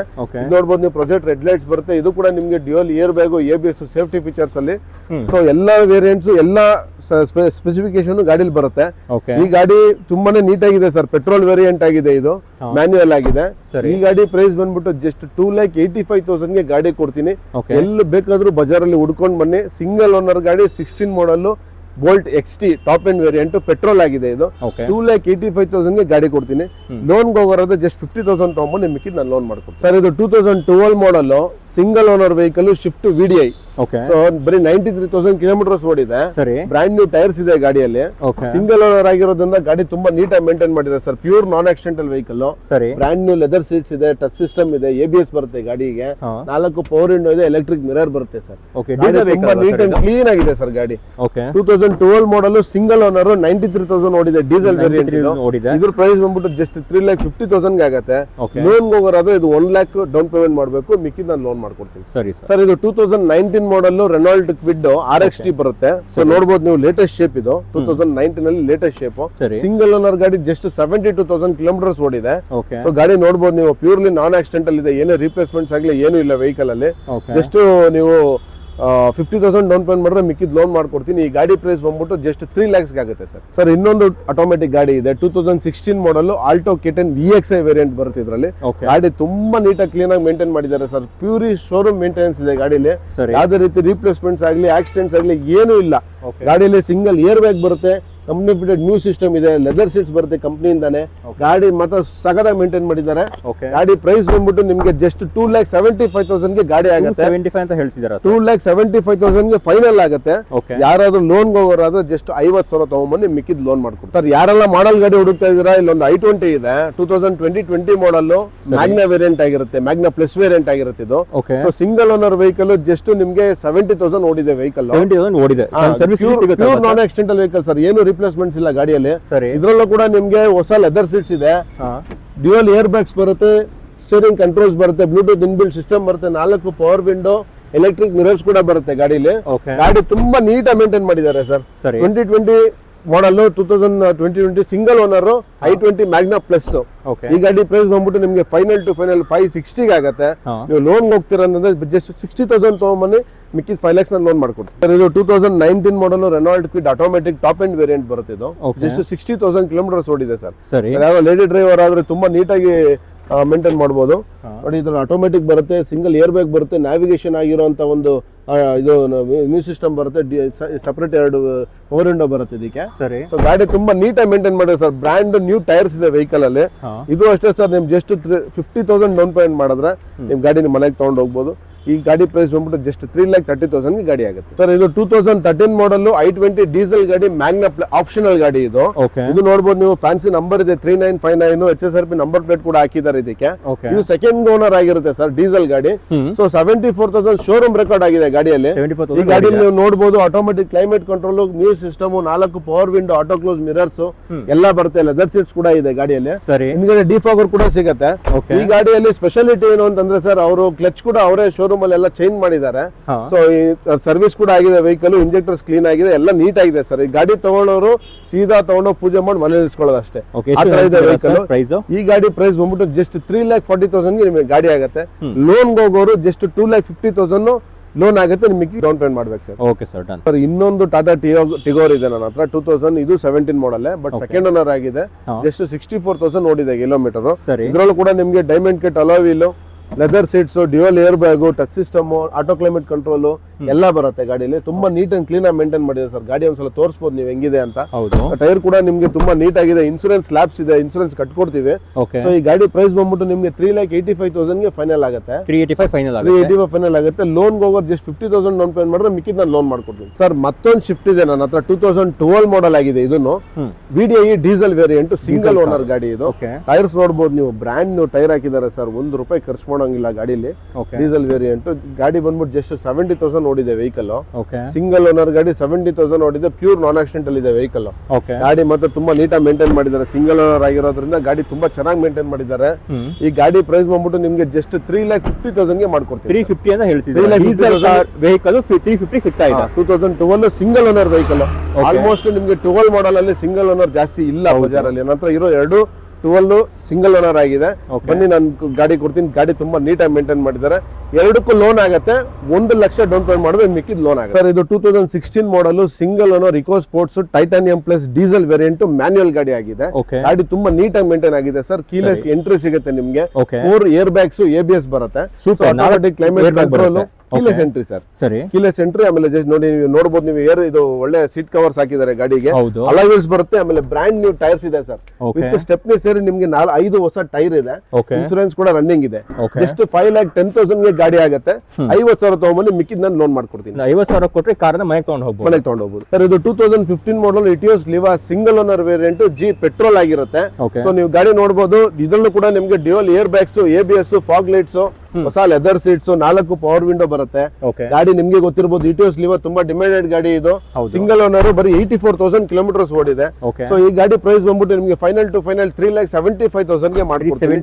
ನೋಡಬಹುದು ನೀವು ಪ್ರೊಜೆಕ್ಟ್ ರೆಡ್ ಲೈಟ್ಸ್ ಬರುತ್ತೆ. ಇದು ಕೂಡ ನಿಮ್ಗೆ dual air bag A B S safety features ಅಲ್ಲಿ. ಸೊ ಎಲ್ಲ ವೇರಿಯಂಟ್ಸ್ ಎಲ್ಲ ಸ್ಪೆಸಿಫಿಕೇಶನ್ ಗಾಡಿಲಿ ಬರುತ್ತೆ. ಈ ಗಾಡಿ ತುಂಬಾನೇ ನೀಟ್ ಆಗಿದೆ ಸರ್. ಪೆಟ್ರೋಲ್ ವೇರಿಯಂಟ್ ಆಗಿದೆ ಇದು. ಮ್ಯಾನ್ಯುಯಲ್ ಆಗಿದೆ. ಈ ಗಾಡಿ ಪ್ರೈಸ್ ಬಂದ್ಬಿಟ್ಟು just two lakh eighty five ತೌಸಂಡ್ಗೆ ಗಾಡಿ ಕೊಡ್ತೀನಿ. ಎಲ್ಲಿ ಬೇಕಾದ್ರೂ ಬಜಾರಲ್ಲಿ ಹುಡ್ಕೊಂಡು ಬನ್ನಿ. ಸಿಂಗಲ್ ಓನರ್ ಗಾಡಿ sixteen model Bolt X T top end variant petrol ಆಗಿದೆ ಇದು. ಟೂ ಲ್ಯಾಕ್ ಏಯ್ಟಿ ಫೈವ್ ತೌಸಂಡ್ಗೆ ಗಾಡಿ ಕೊಡ್ತೀನಿ. ಲೋನ್ ಹೋಗೋರದ ಜಸ್ಟ್ ಫಿಫ್ಟಿ ತೌಸಂಡ್ ತಗೊಂಡು ನಿಮಗೆ ನಾನು ಲೋನ್ ಮಾಡ್ಕೊಡ್ತೀನಿ. ಸರ್. ಇದು two thousand twelve model single owner vehicle Swift V D I okay so ಬರೀ ನೈಂಟಿ ತ್ರೀ ತೌಸಂಡ್ ಕಿಲೋಮೀಟರ್ಸ್ ಓಡಿದೆ. ಸರಿ. ಬ್ರ್ಯಾಂಡ್ ನ್ಯೂ ಟೈರ್ಸ್ ಇದೆ ಗಾಡಿಯಲ್ಲಿ. ಸಿಂಗಲ್ ಓನರ್ ಆಗಿರೋದ್ರಿಂದ ಗಾಡಿ ತುಂಬಾ ನೀಟಾಗಿ ಮೇಂಟೈನ್ ಮಾಡಿದ್ರೆ sir. Pure non accidental vehicle ಸರಿ. ಬ್ರ್ಯಾಂಡ್ ನ್ಯೂ ಲೆದರ್ ಸೀಟ್ಸ್ ಇದೆ ಟಚ್ ಸಿಸ್ಟಮ್ ಇದೆ ಎ ಬಿ ಎಸ್ ಬರುತ್ತೆ ಗಾಡಿಗೆ. ನಾಲ್ಕು ಪವರ್ ವಿಂಡೋ ಇದೆ ಎಲೆಕ್ಟ್ರಿಕ್ ಮಿರರ್ ಬರುತ್ತೆ ಸರ್. ತುಂಬಾ ನೀಟ್ ಅಂಡ್ ಕ್ಲೀನ್ ಆಗಿದೆ ಸರ್ ಗಾಡಿ. Okay two thousand twelve model single owner ninety three thousand ಓಡಿದೆ ಡೀಸೆಲ್ ವೇರಿಯಂಟ್ ಓಡಿದೆ. ಇದ್ರ ಪ್ರೈಸ್ ಬಂದ್ಬಿಟ್ಟು just three lakh fifty thousand ಆಗುತ್ತೆ. ಲೋನ್ ಹೋಗೋರಾದ್ರೆ ಇದು ಒನ್ ಲ್ಯಾಕ್ ಡೌನ್ ಪೇಮೆಂಟ್ ಮಾಡಬೇಕು. ಮಿಕ್ಕಿ ನಾನು ಲೋನ್ ಮಾಡ್ಕೊಡ್ತೀನಿ. ಸರಿ ಸರ್. ಇದು two thousand nineteen model Renault Kwid R X T ಬರುತ್ತೆ. ಸೊ ನೋಡಬಹುದು ನೀವು ಲೇಟೆಸ್ಟ್ ಶೇಪ್ ಇದು. ಟೂ ತೌಸಂಡ್ ನೈನ್ಟೀನ್ ಅಲ್ಲಿ ಲೇಟೆಸ್ಟ್ ಶೇಪ್ ಸಿಂಗಲ್ ಓನರ್ ಗಾಡಿ just seventy two thousand kilometres ಓಡಿದೆ ಸೊ ಗಾಡಿ ನೋಡಬಹುದು ನೀವು. ಪ್ಯೂರ್ಲಿ ನಾನ್ ಅಲ್ಲಿ ಇದೆ ಏನೇ ರಿಪ್ಲೇಸ್ಮೆಂಟ್ಸ್ ಆಗಲಿ ಏನೂ ಇಲ್ಲ ವೆಹಿಕಲ್ ಅಲ್ಲಿ. ಜಸ್ಟ್ ನೀವು ಫಿಫ್ಟಿ ತೌಸಂಡ್ ಡೌನ್ ಪೇಮೆಂಟ್ ಮಾಡಿದ್ರೆ ಮಿಕ್ಕಿದ ಲೋನ್ ಮಾಡ್ಕೊಡ್ತೀನಿ. ಈ ಗಾಡಿ ಪ್ರೈಸ್ ಬಂದ್ಬಿಟ್ಟು ಜಸ್ಟ್ ತ್ರೀ ಲ್ಯಾಕ್ಸ್ಗೆ ಆಗುತ್ತೆ ಸರ್. ಸರ್ ಇನ್ನೊಂದು ಆಟೋಮೆಟಿಕ್ ಗಾಡಿ ಇದೆ. Two thousand sixteen model Alto K ten V X I variant ಬರುತ್ತೆ ಇದರಲ್ಲಿ. ಗಾಡಿ ತುಂಬಾ ನೀಟಾಗಿ ಕ್ಲೀನ್ ಆಗಿ ಮೇಂಟೈನ್ ಮಾಡಿದ್ದಾರೆ ಸರ್. ಪ್ಯೂರಿ ಶೋರೂಮ್ ಮೇಂಟೆನೆನ್ಸ್ ಇದೆ ಗಾಡಿಲಿ. ಯಾವುದೇ ರೀತಿ ರೀಪ್ಲೇಸ್ಮೆಂಟ್ಸ್ ಆಗಲಿ ಆಕ್ಸಿಡೆಂಟ್ಸ್ ಆಗಲಿ ಏನೂ ಇಲ್ಲ. ಗಾಡಿಯಲ್ಲಿ ಸಿಂಗಲ್ ಏರ್ ಬ್ಯಾಗ್ ಬರುತ್ತೆ. ಕಂಪ್ನಿ ಫಿಟೆಡ್ ನ್ಯೂ ಸಿಸ್ಟಮ್ ಇದೆ ಲೆದರ್ ಸೀಟ್ಸ್ ಬರುತ್ತೆ ಕಂಪ್ನಿಯಿಂದಾನೆ ಗಾಡಿ ಮಾತ್ರ ಸಗದಾಗಿ ಮೇಂಟೈನ್ ಮಾಡಿದ್ದಾರೆ. ಗಾಡಿ ಪ್ರೈಸ್ ಬಂದ್ಬಿಟ್ಟು ನಿಮಗೆ just two lakh seventy five ತೌಸಂಡ್ಗೆ ಗಾಡಿ ಆಗುತ್ತೆ. ಸೆವೆಂಟಿ ಫೈವ್ ಅಂತ ಹೇಳ್ತಿದ್ದಾರೆ ಟೂ ಲ್ಯಾಕ್ ಸೆವೆಂಟಿ ಫೈವ್ ತೌಸಂಡ್ಗೆ ಫೈನಲ್ ಆಗುತ್ತೆ. ಯಾರಾದ್ರೂ ಲೋನ್ ಹೋಗೋರಾದ್ರೆ ಜಸ್ಟ್ ಐವತ್ತು ಸಾವಿರ ತಗೊಂಬಂದು ಮಿಕ್ಕಿದ್ ಲೋನ್ ಮಾಡ್ಕೊಡ್ತಾರೆ ಯಾರೆಲ್ಲ ಮಾಡಲ್ ಗಾಡಿ ಹುಡುಕ್ತಾ ಇದೀರಾ ಇಲ್ಲೊಂದು ಐ ಟ್ವೆಂಟಿ ಇದೆ. Two thousand twenty twenty model Magna variant ಆಗಿರುತ್ತೆ. ಮ್ಯಾಗ್ನ ಪ್ಲಸ್ ವೇರಿಯಂಟ್ ಆಗಿರುತ್ತೆ ಇದು. So single owner vehicle just ನಿಮಗೆ ಸೆವೆಂಟಿ ತೌಸಂಡ್ ಓಡಿದೆ ವೆಹಿಕಲ್ ತೌಸಂಡ್ ಓಡಿದೆ. Non accidental vehicle sir. ಏನು ರಿಪ್ಲೇಸ್ಮೆಂಟ್ಸ್ ಇಲ್ಲ ಗಾಡಿಯಲ್ಲಿ. ಸರಿ. ಇದ್ರಲ್ಲೂ ಕೂಡ ನಿಮಗೆ ಹೊಸ ಲೆದರ್ ಸೀಟ್ಸ್ ಇದೆ. ಡ್ಯೂಯಲ್ ಏರ್ ಬ್ಯಾಗ್ಸ್ ಬರುತ್ತೆ ಸ್ಟೀರಿಂಗ್ ಕಂಟ್ರೋಲ್ಸ್ ಬರುತ್ತೆ ಬ್ಲೂಟೂತ್ ಇನ್ಬಿಲ್ಟ್ ಸಿಸ್ಟಮ್ ಬರುತ್ತೆ ನಾಲ್ಕು ಪವರ್ ವಿಂಡೋ ಎಲೆಕ್ಟ್ರಿಕ್ ಮಿರರ್ಸ್ ಕೂಡ ಬರುತ್ತೆ ಗಾಡಿಲಿ. ಗಾಡಿ ತುಂಬಾ ನೀಟಾಗಿ ಮೇಂಟೈನ್ ಮಾಡಿದ್ದಾರೆ ಸರ್. ಸರಿ. Twenty twenty model two thousand twenty twenty single owner i twenty Magna plus ಈ ಗಾಡಿ ಪ್ರೈಸ್ ಬಂದ್ಬಿಟ್ಟು ನಿಮಗೆ ಫೈನಲ್ ಟು ಫೈನಲ್ ಫೈವ್ ಸಿಕ್ಸ್ಟಿಗೆ ಆಗುತ್ತೆ. ನೀವು ಲೋನ್ ಹೋಗ್ತೀರ ಅಂತಂದ್ರೆ ಜಸ್ಟ್ ಸಿಕ್ಸ್ಟಿ ತೌಸಂಡ್ ತೊಗೊಂಬನ್ನಿ ಮಿಕ್ಕಿದ ಫೈವ್ ಲ್ಯಾಕ್ಸ್ ಲೋನ್ ಮಾಡ್ಕೊಡ್ತೀವಿ. ಸರ್ ಇದು two thousand nineteen model Renault Kwid automatic top end variant ಬರುತ್ತೆ ಇದು. ಜಸ್ಟ್ ಸಿಕ್ಸ್ಟಿ ತೌಸಂಡ್ ಕಿಲೋಮೀಟರ್ಸ್ ಓಡಿದೆ ಸರ್. ಯಾವ ಯಾರೋ ಲೇಡಿ ಡ್ರೈವರ್ ಆದ್ರೆ ತುಂಬಾ ನೀಟಾಗಿ ಮೇಂಟೈನ್ ಮಾಡ್ಬೋದು. ನೋಡಿ ಇದ್ರ ಆಟೋಮೆಟಿಕ್ ಬರುತ್ತೆ ಸಿಂಗಲ್ ಏರ್ ಬ್ಯಾಗ್ ಬರುತ್ತೆ ನ್ಯಾವಿಗೇಷನ್ ಆಗಿರುವಂತ ಒಂದು ಇದು ಮ್ಯೂ ಸಿಸ್ಟಮ್ ಬರುತ್ತೆ ಸಪರೇಟ್ ಎರಡು ಪವರ್ ವಿಂಡೋ ಬರುತ್ತೆ ಇದಕ್ಕೆ. ಸರಿ. ಸೊ ಗಾಡಿ ತುಂಬಾ ನೀಟಾಗಿ ಮೇಂಟೈನ್ ಮಾಡಿದ್ರೆ ಸರ್. ಬ್ರ್ಯಾಂಡ್ ನ್ಯೂ ಟೈರ್ಸ್ ಇದೆ ವೆಹಿಕಲ್ ಅಲ್ಲಿ. ಇದು ಅಷ್ಟೇ ಸರ್ ನಿಮ್ just fifty thousand down payment ಮಾಡಿದ್ರೆ ನಿಮ್ ಗಾಡಿ ನಿಮ್ ಮನೆಗೆ ತಗೊಂಡು ಹೋಗ್ಬೋದು. ಈ ಗಾಡಿ ಪ್ರೈಸ್ ಬಂದ್ಬಿಟ್ಟು just three lakh thirty thousand ಗಾಡಿ ಆಗುತ್ತೆ. ಸರ್ ಇದು two thousand thirteen model I twenty diesel ಗಾಡಿ ಮ್ಯಾಗ್ನ ಆಪ್ಷನಲ್ ಗಾಡಿ ಇದು. ಇದು ನೋಡಬಹುದು ನೀವು ಫ್ಯಾನ್ಸಿ ನಂಬರ್ ಇದೆ three nine five nine H S R P number plate ಕೂಡ ಹಾಕಿದ್ದಾರೆ ಇದಕ್ಕೆ. ಇದು ಸೆಕೆಂಡ್ ಓನರ್ ಆಗಿರುತ್ತೆ ಸರ್ ಡೀಸೆಲ್ ಗಾಡಿ. So seventy four thousand showroom record ಆಗಿದೆ ಗಾಡಿಯಲ್ಲಿ. ಈ ಗಾಡಿಯಲ್ಲಿ ನೀವು ನೋಡಬಹುದು ಆಟೋಮೆಟಿಕ್ ಕ್ಲೈಮೇಟ್ ಕಂಟ್ರೋಲ್ ನ್ಯೂಸ್ ಸಿಸ್ಟಮ್ ನಾಲ್ಕು power window auto close mirrors ಎಲ್ಲ ಬರುತ್ತೆ ಲೆದರ್ ಸೀಟ್ಸ್ ಕೂಡ ಇದೆ ಗಾಡಿಯಲ್ಲಿ. ಹಿಂದ್ಗಡೆ ಡಿಫಾಗರ್ ಕೂಡ ಸಿಗುತ್ತೆ. ಈ ಗಾಡಿಯಲ್ಲಿ ಸ್ಪೆಷಾಲಿಟಿ ಏನು ಅಂತಂದ್ರೆ ಸರ್ ಅವರು ಕ್ಲಚ್ ಕೂಡ ಅವರೇ ಶೋರೂಮ್ ಅಲ್ಲಿ ಎಲ್ಲ ಚೇಂಜ್ ಮಾಡಿದ್ದಾರೆ ಸೊ ಈ ಸರ್ವಿಸ್ ಕೂಡ ಆಗಿದೆ ವೆಹಿಕಲ್ ಇಂಜೆಕ್ಟರ್ಸ್ ಕ್ಲೀನ್ ಆಗಿದೆ ಎಲ್ಲ ನೀಟ್ ಆಗಿದೆ ಸರ್ ಈ ಗಾಡಿ ತಗೊಳ್ಳೋರು ಸೀದಾ ತಗೊಂಡೋಗಿ ಪೂಜೆ ಮಾಡಿ ಮನೇಲಿ ಇಸ್ಕೊಳ್ಳೋದು ಅಷ್ಟೇ. ಓಕೆ ಆ ತರ ಇದೆ ವೆಹಿಕಲ್ ಈ ಗಾಡಿ ಪ್ರೈಸ್ ಬಂದ್ಬಿಟ್ಟು just three lakh forty thousand ನಿಮಗೆ ಗಾಡಿ ಆಗುತ್ತೆ. ಲೋನ್ ಹೋಗೋರು just two lakh fifty thousand loan ಆಗುತ್ತೆ ನಿಮಗೆ ಡೌನ್ ಪೇಮೆಂಟ್ ಮಾಡ್ಬೇಕು sir okay sir done sir ಇನ್ನೊಂದು ಟಾಟಾ ಟಿಯೋ ಟಿಗೋರ್ ಇದೆ ನನ್ನ ಹತ್ರ ಟೂ ತೌಸಂಡ್ ಇದು seventeen model but second owner ಆಗಿದೆ. ಜಸ್ಟ್ ಸಿಕ್ಸ್ಟಿ ಫೋರ್ ತೌಸಂಡ್ ನೋಡಿದೆ ಕಿಲೋಮೀಟರ್ ಇದ್ರಲ್ಲೂ ಕೂಡ ನಿಮಗೆ diamond cut alloy wheel leather seats dual air bag touch system auto climate control ಎಲ್ಲ ಬರುತ್ತೆ ಗಾಡಿಯಲ್ಲಿ ತುಂಬಾ ನೀಟ್ ಅಂಡ್ ಕ್ಲೀನ್ ಆಗಿ ಮೇಂಟೈನ್ ಮಾಡಿದೆ ಸರ್. ಗಾಡಿ ಒಂದ್ಸಲ ತೋರಿಸಬಹುದು ನೀವು ಹೆಂಗಿದೆ ಅಂತ. ಹೌದು. ಟೈರ್ ಕೂಡ ನಿಮ್ಗೆ ತುಂಬಾ ನೀಟ್ ಆಗಿದೆ. ಇನ್ಸೂರೆನ್ಸ್ ಲ್ಯಾಬ್ಸ್ ಇದೆ. ಇನ್ಸೂರೆನ್ಸ್ ಕಟ್ಕೊಡ್ತೀವಿ. ಸೊ ಈ ಗಾಡಿ ಪ್ರೈಸ್ ಬಂದ್ಬಿಟ್ಟು ನಿಮ್ಗೆ ತ್ರೀ ಲ್ಯಾಕ್ ಏಯ್ಟಿ ಫೈವ್ ತೌಸಂಡ್ಗೆ ಫೈನಲ್ ಆಗುತ್ತೆ. Three eighty five final three ಆಗುತ್ತೆ. ಏಯ್ಟಿ ಫೈವ್ ಫೈನಲ್ ಆಗುತ್ತೆ. ಲೋನ್ ಹೋಗೋದು just fifty thousand down payment ಮಾಡಿದ್ರೆ ಮಿಕ್ಕಿದ್ ನಾನು ಲೋನ್ ಮಾಡ್ಕೊಡ್ತೀನಿ. ಸರ್ ಮತ್ತೊಂದು ಶಿಫ್ಟ್ ಇದೆ ನನ್ನ ಹತ್ರ. ಟೂ ತೌಸಂಡ್ ಟ್ವೆಲ್ ಮಾಡಲ್ ಆಗಿದೆ ಇದನ್ನು. VDI diesel variant single owner ಗಾಡಿ ಇದು. ಟೈರ್ಸ್ ನೋಡಬಹುದು ನೀವು. ಬ್ರ್ಯಾಂಡ್ ನೀವು ಟೈರ್ ಹಾಕಿದ್ದಾರೆ ಸರ್ ಒಂದು ರೂಪಾಯಿ ಖರ್ಚು ಮಾಡ್ಕೊಳಂಗಿಲ್ಲ ಗಾಡಿಲಿ. ಡೀಸೆಲ್ ವೇರಿಯಂಟ್ ಗಾಡಿ ಬಂದ್ಬಿಟ್ಟು ಜಸ್ಟ್ ಸೆವೆಂಟಿ ತೌಸಂಡ್ ಓಡಿದೆ ವೆಹಿಕಲ್ ಓಕೆ ಸಿಂಗಲ್ ಓನರ್ ಗಾಡಿ ಸೆವೆಂಟಿ ತೌಸಂಡ್ ಓಡಿದೆ ಪ್ಯೂರ್ ನಾನ್ ಆಕ್ಸಿಡೆಂಟ್ ಅಲ್ಲಿ ಇದೆ ವೆಹಿಕಲ್ ಓಕೆ ಗಾಡಿ ಮತ್ತೆ ತುಂಬಾ ನೀಟಾಗಿ ಮೇಂಟೈನ್ ಮಾಡಿದ್ದಾರೆ. ಸಿಂಗಲ್ ಓನರ್ ಆಗಿರೋದ್ರಿಂದ ಗಾಡಿ ತುಂಬಾ ಚೆನ್ನಾಗಿ ಮೇಂಟೈನ್ ಮಾಡಿದ್ದಾರೆ. ಈ ಗಾಡಿ ಪ್ರೈಸ್ ಬಂದ್ಬಿಟ್ಟು ನಿಮ್ಗೆ ಜಸ್ಟ್ ತ್ರೀ ಲ್ಯಾಕ್ ಫಿಫ್ಟಿ ತೌಸಂಡ್ಗೆ ಮಾಡ್ಕೊಡ್ತೀವಿ. ತ್ರೀ ಫಿಫ್ಟಿ ಅಂತ Three ಹೇಳ್ತಿದ್ದಾರೆ lakh diesel 50,000 vehicle three fifty ಸಿಗ್ತಾ ಇದೆ. Two thousand twelve single owner vehicle almost ನಿಮ್ಗೆ ಟ್ವೆಲ್ ಮಾಡಲ್ ಅಲ್ಲಿ ಸಿಂಗಲ್ ಓನರ್ ಜಾಸ್ತಿ ಇಲ್ಲ ಬಜಾರ್ ಅಲ್ಲಿ ನಂತರ ಇರೋ ಎರಡು ಟ್ವೆಲ್ ಸಿಂಗಲ್ ಓನರ್ ಆಗಿದೆ. ಬನ್ನಿ ನಾನು ಗಾಡಿ ಕೊಡ್ತೀನಿ. ಗಾಡಿ ತುಂಬಾ ನೀಟಾಗಿ ಮೇಂಟೈನ್ ಮಾಡಿದ್ದಾರೆ. ಎರಡಕ್ಕೂ ಲೋನ್ ಆಗುತ್ತೆ. ಒಂದು ಲಕ್ಷ ಡೌನ್ ಪೇಮೆಂಟ್ ಮಾಡಿದ್ರೆ ಮಿಕ್ಕಿದ ಲೋನ್ ಆಗುತ್ತೆ. ಸರ್ ಇದು two thousand sixteen model single owner Eco Sports Titanium plus diesel variant manual ಗಾಡಿ ಆಗಿದೆ. ಗಾಡಿ ತುಂಬಾ ನೀಟಾಗಿ ಮೇಂಟೈನ್ ಆಗಿದೆ ಸರ್. ಕೀಲೆಸ್ ಎಂಟ್ರಿ ಸಿಗುತ್ತೆ ನಿಮ್ಗೆ. Four air bags A B S ಬರುತ್ತೆ. Super climate control. Keyless. Entry sir ಸರಿ. ಕೀಲೆಸ್ ಎಂಟ್ರಿ ಆಮೇಲೆ ಜಸ್ಟ್ ನೋಡಿ ನೀವು ನೋಡಬಹುದು ನೀವು ಏರ್ ಇದು ಒಳ್ಳೆ ಸೀಟ್ ಕವರ್ಸ್ ಹಾಕಿದ್ದಾರೆ ಗಾಡಿಗೆ. ಅಲೈವಲ್ಸ್ ಬರುತ್ತೆ ಆಮೇಲೆ ಬ್ರಾಂಡ್ ನ್ಯೂ ಟೈರ್ಸ್ ಇದೆ ಸರ್ ವಿತ್ ಸ್ಟೆಪ್ನಿ ಸೇರಿ ನಿಮ್ಗೆ ನಾಲ್ ಐದು ಹೊಸ ಟೈರ್ ಇದೆ. ಇನ್ಸೂರೆನ್ಸ್ ಕೂಡ ರನ್ನಿಂಗ್ ಇದೆ. ಜಸ್ಟ್ ಫೈವ್ ಲ್ಯಾಕ್ ಟೆನ್ ತೌಸಂಡ್ಗೆ ಗಾಡಿ ಆಗುತ್ತೆ. ಐವತ್ ಸಾವಿರ ತಗೊಂಡ್ಬಂದು ಮಿಕ್ಕಿದ್ ನಾನು ಲೋನ್ ಮಾಡ್ಕೊಡ್ತೀನಿ. ಐವತ್ತು ಸಾವಿರ ಕೊಟ್ಟರೆ ಕಾರ್ನ ಮನೆಗೆ ತಗೊಂಡು ಹೋಗ್ಬೋದು. ಮನೆಗೆ ತಗೊಂಡೋಗ್ಬೋದು ಸರ್ ಇದು two thousand fifteen model Etios Liva single owner variant G petrol ಆಗಿರುತ್ತೆ. ಸೊ ನೀವು ಗಾಡಿ ನೋಡಬಹುದು ಇದರಲ್ಲೂ ಕೂಡ ನಿಮ್ಗೆ dual air bags A B S fog lights ಹೊಸ ಲೆದರ್ ಸೀಟ್ಸ್ ನಾಲ್ಕು ಪವರ್ ವಿಂಡೋ ಬರುತ್ತೆ. ಗಾಡಿ ನಿಮ್ಗೆ ಗೊತ್ತಿರಬಹುದು ಎಸ್ ಲಿವರ್ ತುಂಬಾ ಡಿಮ್ಯಾಂಡೆಡ್ ಗಾಡಿ ಇದು. ಸಿಂಗಲ್ ಓನರ್ ಬರೀ ಏಯ್ಟಿ ಫೋರ್ ತೌಸಂಡ್ ಕಿಲೋಮೀಟರ್ಸ್ ಓಡಿದೆ ಸೊ ಈ ಗಾಡಿ ಪ್ರೈಸ್ ಬಂದ್ಬಿಟ್ಟು ನಿಮ್ಗೆ final to final three lakh seventy five ತೌಸಂಡ್ಗೆ ಮಾಡ್ಕೊಡ್ತೀನಿ.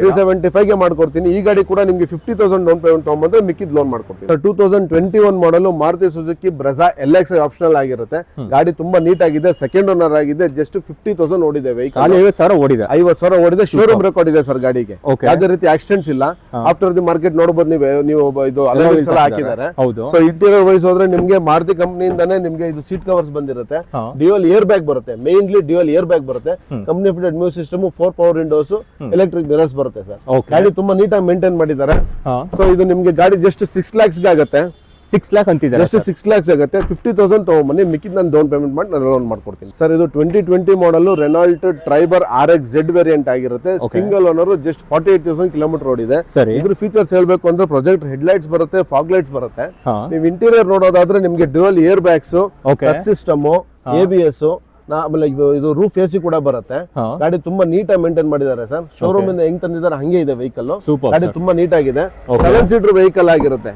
ತ್ರೀ ಸೆವೆಂಟಿ ಫೈವ್ಗೆ ಮಾಡ್ಕೊಡ್ತೀನಿ. ಈ ಗಾಡಿ ಕೂಡ ನಿಮ್ಗೆ ಫಿಫ್ಟಿ ತೌಸಂಡ್ ಡೌನ್ ಪೇಮೆಂಟ್ ತಗೊಂಡ್ರೆ ಮಿಕ್ಕಿದ್ ಲೋನ್ ಮಾಡ್ಕೊಡ್ತೀನಿ. Two thousand twenty one model Maruti Suzuki Brezza L X optional ಆಗಿರುತ್ತೆ. ಗಾಡಿ ತುಂಬಾ ನೀಟ್ ಆಗಿದೆ. ಸೆಕೆಂಡ್ ಓನರ್ ಆಗಿದೆ. ಜಸ್ಟ್ ಫಿಫ್ಟಿ ತೌಸಂಡ್ ಓಡಿದೆ ವೆಹಿಕಲ್ ಐವತ್ತು ಸಾವಿರ ಓಡಿದೆ. ಐವತ್ತು ಸಾವಿರ ಓಡಿದೆ. ಶೋರೂಮ್ ರೆಕಾರ್ಡ್ ಇದೆ ಸರ್ ಗಾಡಿಗೆ. ಯಾವುದೇ ರೀತಿ ಆಕ್ಸಿಡೆಂಟ್ಸ್ ಇಲ್ಲ. ಆಫ್ಟರ್ ದಿ ಮಾರ್ಕೆಟ್ ನೋಡಬಹುದು ನೀವು. ನೀವು ಇದು ಎಲ್ಲ ಹಾಕಿದ್ದಾರೆ. ಹೌದು. ಸೊ ಇಂಟೀರಿಯರ್ ವೈಸ್ ಹೋದ್ರೆ ನಿಮ್ಗೆ ಮಾರುತಿ ಕಂಪ್ನಿಯಿಂದಾನೇ ನಿಮ್ಗೆ ಇದು ಸೀಟ್ ಕವರ್ಸ್ ಬಂದಿರುತ್ತೆ. ಡ್ಯೂಯಲ್ ಏರ್ ಬ್ಯಾಗ್ ಬರುತ್ತೆ. ಮೇನ್ಲಿ ಡ್ಯೂಯಲ್ ಏರ್ ಬ್ಯಾಗ್ ಬರುತ್ತೆ company fitted muse system four power windows electric mirrors ಬರುತ್ತೆ ಸರ್. ಗಾಡಿ ತುಂಬಾ ನೀಟಾಗಿ ಮೇಂಟೈನ್ ಮಾಡಿದ್ದಾರೆ. ಸೊ ಇದು ನಿಮ್ಗೆ ಗಾಡಿ ಜಸ್ಟ್ ಸಿಕ್ಸ್ ಲ್ಯಾಕ್ಸ್ ಆಗುತ್ತೆ. ಸಿಕ್ಸ್ ಲ್ಯಾಕ್ ಅಂತಿದ್ದಾರೆ ಅಷ್ಟೇ ಸಿಕ್ಸ್ ಲ್ಯಾಕ್ಸ್ ಆಗುತ್ತೆ. ಫಿಫ್ಟಿ ತೌಸಂಡ್ ತೊಗೊಂಬನ್ನಿ ಮಿಕ್ಕಿದ ನಾನು ಡೌನ್ ಪೇಮೆಂಟ್ ಮಾಡಿ ನಾನು ಲೋನ್ ಮಾಡ್ಕೊಡ್ತೀನಿ. ಸರ್ ಇದು twenty twenty model Renault Triber R X Z variant ಆಗಿರುತ್ತೆ. Single owner just forty eight thousand kilometre ಓಡಿದೆ ಸರಿ. ಇದ್ರ ಫೀಚರ್ಸ್ ಹೇಳಬೇಕು ಅಂದ್ರೆ ಪ್ರೊಜೆಕ್ಟ್ ಹೆಡ್ ಲೈಟ್ಸ್ ಬರುತ್ತೆ ಫಾಗ್ ಲೈಟ್ಸ್ ಬರುತ್ತೆ. ನೀವು ಇಂಟೀರಿಯರ್ ನೋಡೋದಾದ್ರೆ ನಿಮ್ಗೆ dual air bags system A B S ಆಮೇಲೆ ಇದು ಇದು ರೂಫ್ ಎಸಿ ಕೂಡ ಬರುತ್ತೆ. ಗಾಡಿ ತುಂಬಾ ನೀಟಾಗಿ ಮೇಂಟೈನ್ ಮಾಡಿದ್ದಾರೆ ಸರ್. ಶೋರೂಮ್ ಇಂದ ಹೆಂಗ್ ತಂದಿದ್ದಾರೆ ಹಂಗೆ ಇದೆ ವೆಹಿಕಲ್ ಸೂಪರ್ ಗಾಡಿ ತುಂಬಾ ನೀಟ್ ಆಗಿದೆ. ಸೆವೆನ್ ಸೀಟರ್ ವೆಹಿಕಲ್ ಆಗಿರುತ್ತೆ.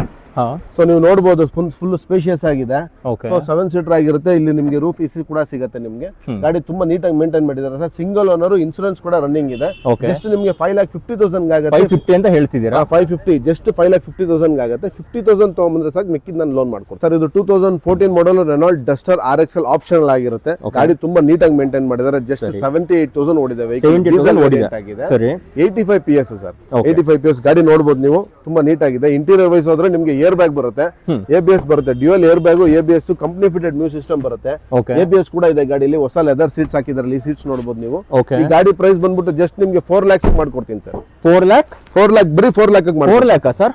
ಸೊ ನೀವು ನೋಡಬಹುದು ಫುಲ್ ಸ್ಪೇಷಿಯಸ್ ಆಗಿದೆ. ಸೊ ಸೆವೆನ್ ಸೀಟರ್ ಆಗಿರುತ್ತೆ. ಇಲ್ಲಿ ನಿಮಗೆ ರೂಫ್ ಇಸಿ ಕೂಡ ಸಿಗುತ್ತೆ ನಿಮಗೆ. ಗಾಡಿ ತುಂಬಾ ನೀಟಾಗಿ ಮೇಂಟೈನ್ ಮಾಡಿದ್ದಾರೆ. ಸರ್ ಸಿಂಗಲ್ ಓನರ್ ಇನ್ಸೂರೆನ್ಸ್ ಕೂಡ ರನ್ನಿಂಗ್ ಇದೆ. ಜಸ್ಟ್ ನಿಮಗೆ ಫೈವ್ ಲ್ಯಾಕ್ ಫಿಫ್ಟಿ ತೌಸಂಡ್ ಆಗುತ್ತೆ. ಫೈವ್ ಫಿಫ್ಟಿ ಅಂತ ಹೇಳ್ತಿದ್ದೀರಾ? Five fifty just five lakh fifty thousand ಆಗುತ್ತೆ. ಫಿಫ್ಟಿ ತೌಸಂಡ್ ತಗೊಂಬಂದ್ರೆ ಸರ್ ಮಿಕ್ಕಿದ ನಾನು ಲೋನ್ ಮಾಡ್ಕೊಡ್ತೀನಿ. ಸರ್ ಇದು two thousand fourteen model Renault Duster R X L optional ಆಗಿರುತ್ತೆ. ಗಾಡಿ ತುಂಬಾ ನೀಟಾಗಿ ಮೇಂಟೈನ್ ಮಾಡಿದ್ದಾರೆ. ಜಸ್ಟ್ ಸೆವೆಂಟಿ ಏಟ್ ತೌಸಂಡ್ ಓಡಿದೆ eighty eighty five P S sir. Eighty five P S ಗಾಡಿ ನೋಡಬಹುದು ನೀವು. ತುಂಬಾ ನೀಟ್ ಆಗಿದೆ. ಇಂಟೀರಿಯರ್ ವೈಸ್ ಹೋದ್ರೆ ನಿಮ್ಗೆ ಏರ್ ಬ್ಯಾಗ್ ಬರುತ್ತೆ. ಎ ಬಿ ಎಸ್ ಬರುತ್ತೆ. Dual air bag A B S company fitted mu system ಬರುತ್ತೆ. ಎ ಬಿ ಎಸ್ ಕೂಡ ಇದೆ ಗಾಡಿಲಿ. ಹೊಸ ಲೆದರ್ ಸೀಟ್ಸ್ ಹಾಕಿದ್ರಲ್ಲಿ ಸೀಟ್ಸ್ ನೋಡಬಹುದು ನೀವು. ಈ ಗಾಡಿ ಪ್ರೈಸ್ ಬಂದ್ಬಿಟ್ಟು ಜಸ್ಟ್ ನಿಮ್ಗೆ ಫೋರ್ ಲ್ಯಾಕ್ಸ್ ಮಾಡ್ಕೊಡ್ತೀನಿ sir. Four lakh four lakh ಬರೀ ಫೋರ್ ಲ್ಯಾಕ್ ಮಾಡಿ ಫೋರ್ ಲ್ಯಾಕ್ ಸರ್?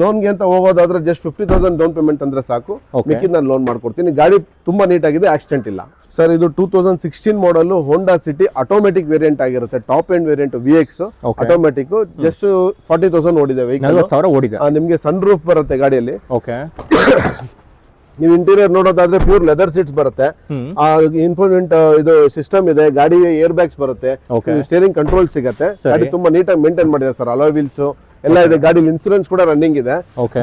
ಲೋನ್ಗೆ ಅಂತ ಹೋಗೋದಾದ್ರೆ just fifty thousand down payment ಅಂದ್ರೆ ಸಾಕು. ಮಿಕ್ಕಿದ ನಾನು ಲೋನ್ ಮಾಡ್ಕೊಡ್ತೀನಿ. ಗಾಡಿ ತುಂಬಾ ನೀಟ್ ಆಗಿದೆ ಆಕ್ಸಿಡೆಂಟ್ ಇಲ್ಲ. ಸರ್ ಇದು two thousand sixteen model Honda City automatic variant ಆಗಿರುತ್ತೆ. Top end variant V X. Automatic just forty thousand ಓಡಿದೆ ಓಡಿದೆ. ನಿಮ್ಗೆ ಸನ್ ರೂಫ್ ಬರುತ್ತೆ ಗಾಡಿಯಲ್ಲಿ. ಓಕೆ *coughs* ನೀವು ಇಂಟೀರಿಯರ್ ನೋಡೋದಾದ್ರೆ ಪ್ಯೂರ್ ಲೆದರ್ ಸೀಟ್ಸ್ ಬರುತ್ತೆ. ಆ ಇನ್ಫೋಮೆಂಟ್ ಇದು ಸಿಸ್ಟಮ್ ಇದೆ. ಗಾಡಿ ಏರ್ ಬ್ಯಾಗ್ಸ್ ಬರುತ್ತೆ ಸ್ಟೀರಿಂಗ್ ಸ್ಟೇರಿಂಗ್ ಕಂಟ್ರೋಲ್ ಸಿಗುತ್ತೆ. ಗಾಡಿ ತುಂಬಾ ನೀಟಾಗಿ ಮೇಂಟೈನ್ ಮಾಡಿದೆ ಸರ್ ಅಲೋ ವೀಲ್ಸ್ ಎಲ್ಲ ಇದೆ ಗಾಡಿ ಇನ್ಸೂರೆನ್ಸ್ ಕೂಡ ರನ್ನಿಂಗ್ ಇದೆ.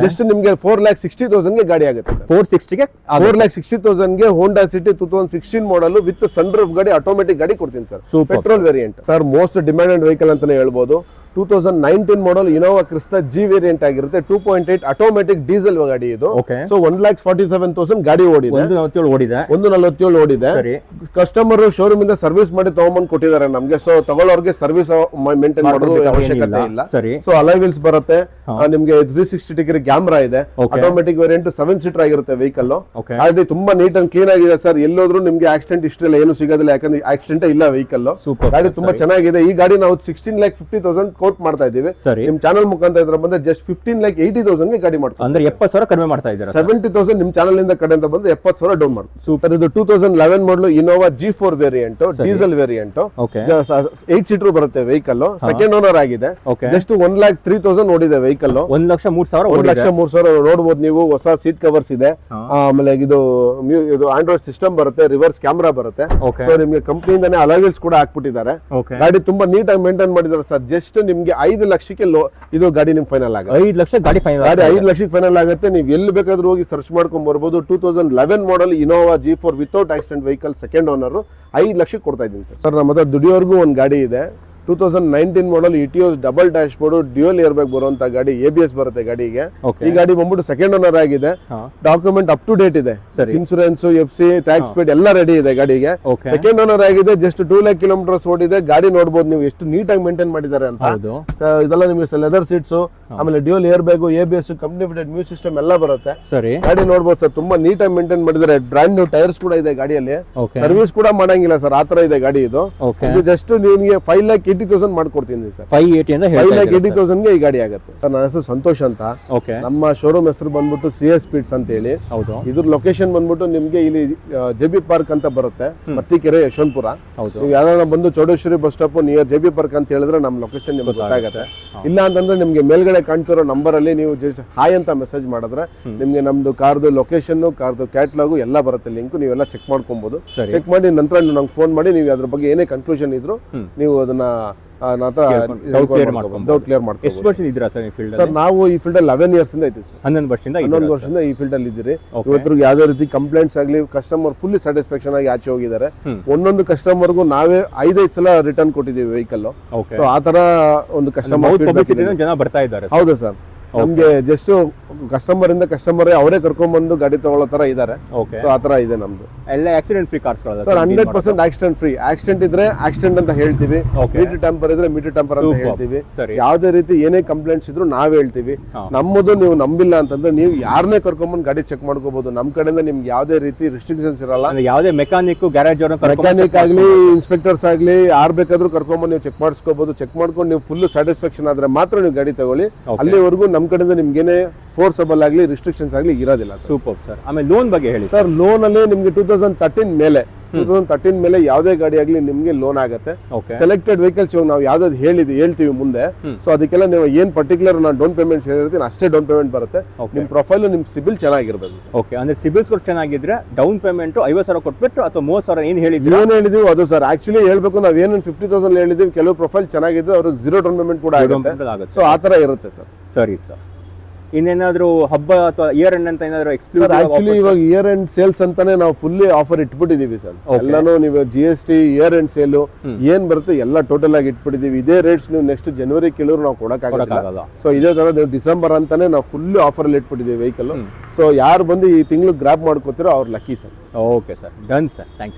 ಜಸ್ಟ್ ನಿಮಗೆ ಫೋರ್ ಲ್ಯಾಕ್ ಸಿಕ್ಸ್ಟಿ ತೌಸಂಡ್ಗೆ ಗಾಡಿ ಆಗುತ್ತೆ ಫೋರ್ ಸಿಕ್ಸ್ಟಿಗೆ four lakh sixty ತೌಸಂಡ್ಗೆ Honda City two thousand sixteen model with sun roof ಗಾಡಿ ಆಟೋಮೆಟಿಕ್ ಗಾಡಿ ಕೊಡ್ತೀನಿ sir. Petrol variant sir most demanded vehicle ಅಂತಾನೆ ಹೇಳ್ಬೋದು. Two thousand nineteen model Innova Crysta G variant ಆಗಿರುತ್ತೆ. Two point eight automatic diesel ಗಾಡಿ ಇದು. So one lakh forty seven thousand ಗಾಡಿ ಓಡಿದೆ. ಓಡಿದೆ. ಒಂದು ನಲವತ್ತೇಳು ಓಡಿದೆ. ಕಸ್ಟಮರ್ ಶೋರೂಮ್ ಇಂದ ಸರ್ವಿಸ್ ಮಾಡಿ ತಗೊಂಡ್ಬಂದು ಕೊಟ್ಟಿದ್ದಾರೆ ನಮ್ಗೆ. ಸೊ ತಗೊಳ್ಳೋರ್ಗೆ ಸರ್ವಿಸ್ ಮೇಂಟೈನ್ ಮಾಡೋದು ಅವಶ್ಯಕತೆ ಇಲ್ಲ. ಸೊ ಅಲೈ ವೀಲ್ಸ್ ಬರುತ್ತೆ. ನಿಮಗೆ ತ್ರೀ ಸಿಕ್ಸ್ಟಿ ಡಿಗ್ರಿ ಕ್ಯಾಮ್ರಾ ಇದೆ. ಆಟೋಮೆಟಿಕ್ ವೇರಿಯಂಟ್ ಸೆವೆನ್ ಸೀಟರ್ ಆಗಿರುತ್ತೆ ವೆಹಿಕಲ್. ಗಾಡಿ ತುಂಬಾ ನೀಟ್ ಅಂಡ್ ಕ್ಲೀನ್ ಆಗಿದೆ ಸರ್. ಎಲ್ಲೋದ್ರು ನಿಮ್ಗೆ ಆಕ್ಸಿಡೆಂಟ್ ಇಷ್ಟೆಲ್ಲ ಏನು ಸಿಗೋದಿಲ್ಲ. ಯಾಕಂದ್ರೆ ಆಕ್ಸಿಡೆಂಟ್ ಇಲ್ಲ ವೆಹಿಕಲ್ ಗಾಡಿ ತುಂಬಾ ಚೆನ್ನಾಗಿದೆ. ಈ ಗಾಡಿ ನಾವು sixteen lakh fifty thousand quote ಮಾಡ್ತಾ ಇದ್ದೀವಿ. ಸರಿ. ನಿಮ್ ಚಾನಲ್ ಮುಖಾಂತರ ಇದ್ರ ಬಂದ್ರೆ ಜಸ್ಟ್ ಫಿಫ್ಟೀನ್ ಲೈಕ್ ಏಯ್ಟಿ ತೌಸಂಡ್ಗೆ ಗಾಡಿ ಮಾಡ್ತೀವಿ ಅಂದ್ರೆ ಎಪ್ಪತ್ತು ಸಾವಿರ ಕಡಿಮೆ ಮಾಡ್ತಾ ಇದ್ದಾರೆ ಸೆವೆಂಟಿ ತೌಸಂಡ್ ನಿಮ್ ಚಾನಲ್ ಇಂದ ಕಡೆ ಅಂತ ಬಂದ್ರೆ ಎಪ್ಪತ್ತು ಸಾವಿರ ಡೌನ್ ಮಾಡ್ತೀವಿ ಸೂಪರ್ ಇದು two thousand eleven model Innova G four variant diesel variant eight seater ಬರುತ್ತೆ ವೆಹಿಕಲ್ ಸೆಕೆಂಡ್ ಓನರ್ ಆಗಿದೆ. Just one lakh three thousand ನೋಡಿದೆ ವೆಹಿಕಲ್ ಒಂದ್ ಲಕ್ಷ ಮೂರ್ ಸಾವಿರ ಒಂದ್ ಲಕ್ಷ ಮೂರ್ ಸಾವಿರ ನೋಡಬಹುದು ನೀವು ಹೊಸ ಸೀಟ್ ಕವರ್ಸ್ ಇದೆ. ಆಮೇಲೆ ಇದು ಇದು ಆಂಡ್ರಾಯ್ಡ್ ಸಿಸ್ಟಮ್ ಬರುತ್ತೆ ರಿವರ್ಸ್ ಕ್ಯಾಮ್ರಾ ಬರುತ್ತೆ. ಸೊ ನಿಮ್ಗೆ ಕಂಪ್ನಿಯಿಂದಾನೆ ಅಲೈವಿಲ್ಸ್ ಕೂಡ ಹಾಕ್ಬಿಟ್ಟಿದ್ದಾರೆ. ಗಾಡಿ ತುಂಬಾ ನೀಟಾಗಿ ಮೇಂಟೈನ್ ಮಾಡಿದ್ದಾರೆ ಸರ್. ಜಸ್ಟ್ ನಿಮ್ಗೆ ನಿಮ್ಗೆ ಐದು ಲಕ್ಷಕ್ಕೆ ಲೋ ಇದು ಗಾಡಿ ನಿಮ್ ಫೈನಲ್ ಆಗುತ್ತೆ. ಐದು ಲಕ್ಷ ಗಾಡಿ ಫೈನಲ್ ಗಾಡಿ ಐದು ಲಕ್ಷಕ್ಕೆ ಫೈನಲ್ ಆಗುತ್ತೆ. ನೀವು ಎಲ್ಲಿ ಬೇಕಾದ್ರೂ ಹೋಗಿ ಸರ್ಚ್ ಮಾಡ್ಕೊಂಡ್ ಬರ್ಬೋದು. Two thousand eleven model Innova G four without accident vehicle second owner ಐದು ಲಕ್ಷಕ್ಕೆ ಕೊಡ್ತಾ ಇದ್ದೀನಿ ಸರ್. ಸರ್ ನಮ್ಮ ಹತ್ರ ದುಡಿಯೋರ್ಗೂ ಒಂದು ಗಾಡಿ ಇದೆ. Two thousand nineteen model Etios double dashboard dual air bag ಬರುವಂತ ಗಾಡಿ ಎ ಬಿ ಎಸ್ ಬರುತ್ತೆ ಗಾಡಿಗೆ. ಈ ಗಾಡಿ ಬಂದ್ಬಿಟ್ಟು ಸೆಕೆಂಡ್ ಓನರ್ ಆಗಿದೆ. ಡಾಕ್ಯುಮೆಂಟ್ ಅಪ್ ಟು ಡೇಟ್ ಇದೆ. ಸರಿ. Insurance F C tax paid ಎಲ್ಲ ರೆಡಿ ಇದೆ ಗಾಡಿಗೆ. ಸೆಕೆಂಡ್ ಓನರ್ ಆಗಿದೆ ಜಸ್ಟ್ ಟೂ ಲ್ಯಾಕ್ ಕಿಲೋಮೀಟರ್ಸ್ ಓಡಿದೆ. ಗಾಡಿ ನೋಡಬಹುದು ನೀವು ಎಷ್ಟು ನೀಟಾಗಿ ಮೇಂಟೈನ್ ಮಾಡಿದ್ದಾರೆ ಅಂತ. ಇದೆಲ್ಲ ನಿಮಗೆ ಲೆದರ್ ಸೀಟ್ಸ್ ಆಮೇಲೆ dual air bag A B S company fitted music system ಎಲ್ಲ ಬರುತ್ತೆ. ಸರಿ. ಗಾಡಿ ನೋಡಬಹುದು ಸರ್ ತುಂಬಾ ನೀಟಾಗಿ ಮೇಂಟೈನ್ ಮಾಡಿದ್ದಾರೆ. ಬ್ರಾಂಡ್ ನ್ಯೂ ಟೈರ್ಸ್ ಕೂಡ ಇದೆ ಗಾಡಿಯಲ್ಲಿ. ಸರ್ವಿಸ್ ಕೂಡ ಮಾಡಂಗಿಲ್ಲ ಸರ್ ಆತರ ಇದೆ ಗಾಡಿ ಇದು. ಇದು ಜಸ್ಟ್ ನಿಮಗೆ ಫೈವ್ ಲ್ಯಾಕ್ ಏಯ್ಟಿ ತೌಸಂಡ್ ಮಾಡ್ಕೊಡ್ತೀನಿ ಸರ್. ಫೈವ್ ಏಯ್ಟಿ ಅಂದ್ರೆ ಫೈವ್ ಲ್ಯಾಕ್ ಏಯ್ಟಿ ತೌಸಂಡ್ಗೆ ಈ ಗಾಡಿ ಆಗುತ್ತೆ. ಸರ್ ನನ್ನ ಹೆಸರು ಸಂತೋಷ್ ಅಂತ. ಓಕೆ. ನಮ್ಮ ಶೋರೂಮ್ ಹೆಸರು ಬಂದ್ಬಿಟ್ಟು ಸಿ ಎಸ್ ಸ್ಪೀಡ್ಸ್ ಅಂತ ಹೇಳಿ ಹೌದು. ಇದ್ರ ಲೊಕೇಶನ್ ಬಂದ್ಬಿಟ್ಟು ನಿಮ್ಗೆ ಇಲ್ಲಿ ಜೆಬಿ ಪಾರ್ಕ್ ಅಂತ ಬರುತ್ತೆ. ಮತ್ತಿಕೆರೆ ಯಶವಂತಪುರ. ಹೌದು. ನೀವು ಯಾವ್ದಾರ ಬಂದು Chowdeshwari bus stop near J B park ಅಂತ ಹೇಳಿದ್ರೆ ನಮ್ಮ ಲೊಕೇಶನ್ ನಿಮ್ಗೆ ಗೊತ್ತಾಗುತ್ತೆ. ಇಲ್ಲ ಅಂತಂದ್ರೆ ನಿಮ್ಗೆ ಮೇಲ್ಗಡೆ ಕಾಣ್ತಿರೋ ನಂಬರ್ ಅಲ್ಲಿ ನೀವು ಜಸ್ಟ್ ಹಾಯ್ ಅಂತ ಮೆಸೇಜ್ ಮಾಡಿದ್ರೆ ನಿಮ್ಗೆ ನಮ್ದು ಕಾರ್ದು ಲೊಕೇಶನ್ ಕಾರ್ದು ಕ್ಯಾಟ್ಲಾಗ್ ಎಲ್ಲ ಬರುತ್ತೆ ಲಿಂಕ್ ನೀವೆಲ್ಲ ಚೆಕ್ ಮಾಡ್ಕೊಬಹುದು ಚೆಕ್ ಮಾಡಿ ನಂತರ ನೀವು ನಂಗೆ ಫೋನ್ ಮಾಡಿ ನೀವು ಅದ್ರ ಬಗ್ಗೆ ಏನೇ ಕನ್ಕ್ಲೂಷನ್ ಇದ್ರು ನೀವು ಅದನ್ನ. ಡೌಟ್ ಕ್ಲಿಯರ್ ಎಷ್ಟು ಮಾಡ್ಕೊಬೋದು. ವರ್ಷದಿಂದ ಇದ್ದೀರಾ ಸರ್ ಈ ಫೀಲ್ಡ್ ಸರ್ ನಾವು ಈ ಫೀಲ್ಡ್ ಅಲ್ಲಿ ಲೆವೆನ್ ಇಯರ್ಸ್ ಇಂದ ಇದ್ದೀವಿ ಸರ್. ಹನ್ನೊಂದು ವರ್ಷದಿಂದ ಹನ್ನೊಂದು ವರ್ಷದಿಂದ ಈ ಫೀಲ್ಡ್ ಅಲ್ಲಿ ಇದ್ದೀರಿ. ಇವತ್ತು ಯಾವುದೇ ರೀತಿ ಕಂಪ್ಲೇಂಟ್ಸ್ ಆಗಲಿ ಕಸ್ಟಮರ್ ಫುಲ್ಲಿ ಸ್ಯಾಟಿಸ್ಫ್ಯಾಕ್ಷನ್ ಆಗಿ ಆಚೆ ಹೋಗಿದ್ದಾರೆ. ಒಂದೊಂದು ಕಸ್ಟಮರ್ ನಾವೇ ಐದೈದು ಸಲ ರಿಟರ್ನ್ ಕೊಟ್ಟಿದ್ದೀವಿ ವೆಹಿಕಲ್ ಸೊ ಆ ತರ ಒಂದು ಕಸ್ಟಮರ್ ಜನ ಬರ್ತಾ ಇದ್ದಾರೆ ಹೌದು ಸರ್. ನಮ್ಗೆ ಜಸ್ಟ್ ಕಸ್ಟಮರ್ ಇಂದ ಕಸ್ಟಮರ್ ಅವರೇ ಕರ್ಕೊಂಡ್ಬಂದು ಗಾಡಿ ತಗೊಳ್ಳೋ ತರ ಇದ್ದಾರೆ ಓಕೆ ಸೊ ಆ ತರ ಇದೆ ನಮ್ದು. ಎಲ್ಲ accident free cars sir hundred percent accident free accident ಇದ್ರೆ ಆಕ್ಸಿಡೆಂಟ್ ಅಂತ ಹೇಳ್ತೀವಿ. ಮೀಟರ್ ಟೆಂಪರ್ ಇದ್ರೆ ಮೀಟರ್ ಟೆಂಪರ್ ಅಂತ ಹೇಳ್ತೀವಿ. ಯಾವುದೇ ರೀತಿ ಏನೇ ಕಂಪ್ಲೇಂಟ್ಸ್ ಇದ್ರು ನಾವ್ ಹೇಳ್ತೀವಿ. ನಮ್ಮದು ನೀವು ನಂಬಿಲ್ಲ ಅಂತಂದ್ರೆ ನೀವು ಯಾರನ್ನೇ ಕರ್ಕೊಂಡ್ಬಂದು ಗಾಡಿ ಚೆಕ್ ಮಾಡ್ಕೋಬಹುದು ನಮ್ ಕಡೆಯಿಂದ ನಿಮ್ಗೆ ಯಾವುದೇ ರೀತಿ ರಿಸ್ಟ್ರಿಕ್ಷನ್ಸ್ ಇರಲ್ಲ. ಯಾವುದೇ ಮೆಕ್ಯಾನಿಕ್ ಗ್ಯಾರೇಜ್ ಮೆಕ್ಯಾನಿಕ್ ಆಗ್ಲಿ ಇನ್ಸ್ಪೆಕ್ಟರ್ಸ್ ಆಗ್ಲಿ ಯಾರು ಬೇಕಾದ್ರೂ ಕರ್ಕೊಂಡ್ಬಂದು ನೀವು ಚೆಕ್ ಮಾಡಿಸ್ಕೋಬಹುದು ಚೆಕ್ ಮಾಡ್ಕೊಂಡು ನೀವು ಫುಲ್ ಸ್ಯಾಟಿಸ್ಫ್ಯಾಕ್ಷನ್ ಆದ್ರೆ ಮಾತ್ರ ನೀವು ಗಾಡಿ ತಗೊಳ್ಳಿ. ಅಲ್ಲಿವರೆಗೂ ನಮ್ ಕಡೆಯಿಂದ ನಿಮ್ಗೇನೆ ಫೋರ್ಸಬಲ್ ಆಗಲಿ ರಿಸ್ಟ್ರಿಕ್ಷನ್ಸ್ ಆಗಲಿ ಇರೋದಿಲ್ಲ ಸೂಪರ್ ಸರ್ ಆಮೇಲೆ ಲೋನ್ ಬಗ್ಗೆ ಹೇಳಿ ಸರ್ ಲೋನ್ ಅಲ್ಲಿ ನಿಮ್ಗೆ ಟೂ ತೌಸಂಡ್ ತರ್ಟೀನ್ ಮೇಲೆ ಟೂ ತೌಸಂಡ್ ತರ್ಟೀನ್ ಮೇಲೆ ಯಾವುದೇ ಗಾಡಿ ಆಗಲಿ ನಿಮಗೆ ಲೋನ್ ಆಗುತ್ತೆ. ಸೆಲೆಕ್ಟೆಡ್ ವೆಹಿಕಲ್ಸ್ ಇವಾಗ ನಾವು ಯಾವ್ದಾದ್ರು ಹೇಳಿದ್ವಿ ಹೇಳ್ತೀವಿ ಮುಂದೆ. ಸೊ ಅದಕ್ಕೆಲ್ಲ ನೀವು ಏನ್ ಪರ್ಟಿಕ್ಯುಲರ್ ನಾನು ಡೌನ್ ಪೇಮೆಂಟ್ಸ್ ಹೇಳಿರ್ತೀನಿ ಅಷ್ಟೇ ಡೌನ್ ಪೇಮೆಂಟ್ ಬರುತ್ತೆ. ನಿಮ್ಮ ನಿಮ್ ಪ್ರೊಫೈಲ್ ನಿಮ್ ಸಿಬಿಲ್ ಚೆನ್ನಾಗಿರ್ಬೇಕು. ಓಕೆ ಅಂದ್ರೆ ಸಿಬಿಲ್ ಸ್ಕೋರ್ ಚೆನ್ನಾಗಿದ್ರೆ ಡೌನ್ ಪೇಮೆಂಟ್ ಐವತ್ತು ಸಾವಿರ ಕೊಟ್ಬಿಟ್ಟು ಅಥವಾ ಮೂವತ್ತು ಸಾವಿರ ಏನು ಹೇಳಿ ಏನು ಹೇಳಿದೀವಿ ಅದು ಸರ್ ಆಕ್ಚುಲಿ ಹೇಳ್ಬೇಕು ನಾವು ಏನು ಫಿಫ್ಟಿ ತೌಸಂಡ್ ಹೇಳಿದೀವಿ ಕೆಲವು ಪ್ರೊಫೈಲ್ ಚೆನ್ನಾಗಿದ್ರೆ ಅವ್ರಿಗೆ ಜೀರೋ ಡೌನ್ ಪೇಮೆಂಟ್ ಕೂಡ ಆಗುತ್ತೆ. ಸೊ ಆ ತರ ಇರುತ್ತೆ ಸರ್ ಸರಿ ಸರ್ ಇನ್ನೇನಾದ್ರೂ ಹಬ್ಬ ಅಥವಾ ಇಯರ್ ಎಂಡ್ ಅಂತ ಏನಾದ್ರು ಎಕ್ಸ್ಪ್ಲೋರ್ ಆಕ್ಚುಲಿ ಇವಾಗ ಇಯರ್ ಎಂಡ್ ಸೇಲ್ಸ್ ಅಂತಾನೆ ನಾವು ಫುಲ್ಲಿ ಆಫರ್ ಇಟ್ಬಿಟ್ಟಿದೀವಿ ಸರ್ ಎಲ್ಲಾನು ನೀವು G S T year end sale ಏನ್ ಬರುತ್ತೆ ಎಲ್ಲ ಟೋಟಲ್ ಆಗಿ ಇಟ್ಬಿಟ್ಟಿದೀವಿ. ಇದೇ ರೇಟ್ಸ್ ನೀವು ನೆಕ್ಸ್ಟ್ ಜನವರಿ ಕೇಳಿದ್ರು ನಾವು ಕೊಡಕ್ಕಾಗಲ್ಲ. ಸೊ ಇದೇ ತರ ನೀವು ಡಿಸೆಂಬರ್ ಅಂತಾನೆ ನಾವು ಫುಲ್ ಆಫರ್ ಅಲ್ಲಿ ಇಟ್ಬಿಟ್ಟಿದ್ದೀವಿ ವೆಹಿಕಲ್ ಸೊ ಯಾರು ಬಂದು ಈ ತಿಂಗಳು ಗ್ರಾಪ್ ಮಾಡ್ಕೋತಿರೋ ಅವ್ರು lucky sir okay sir done sir thank you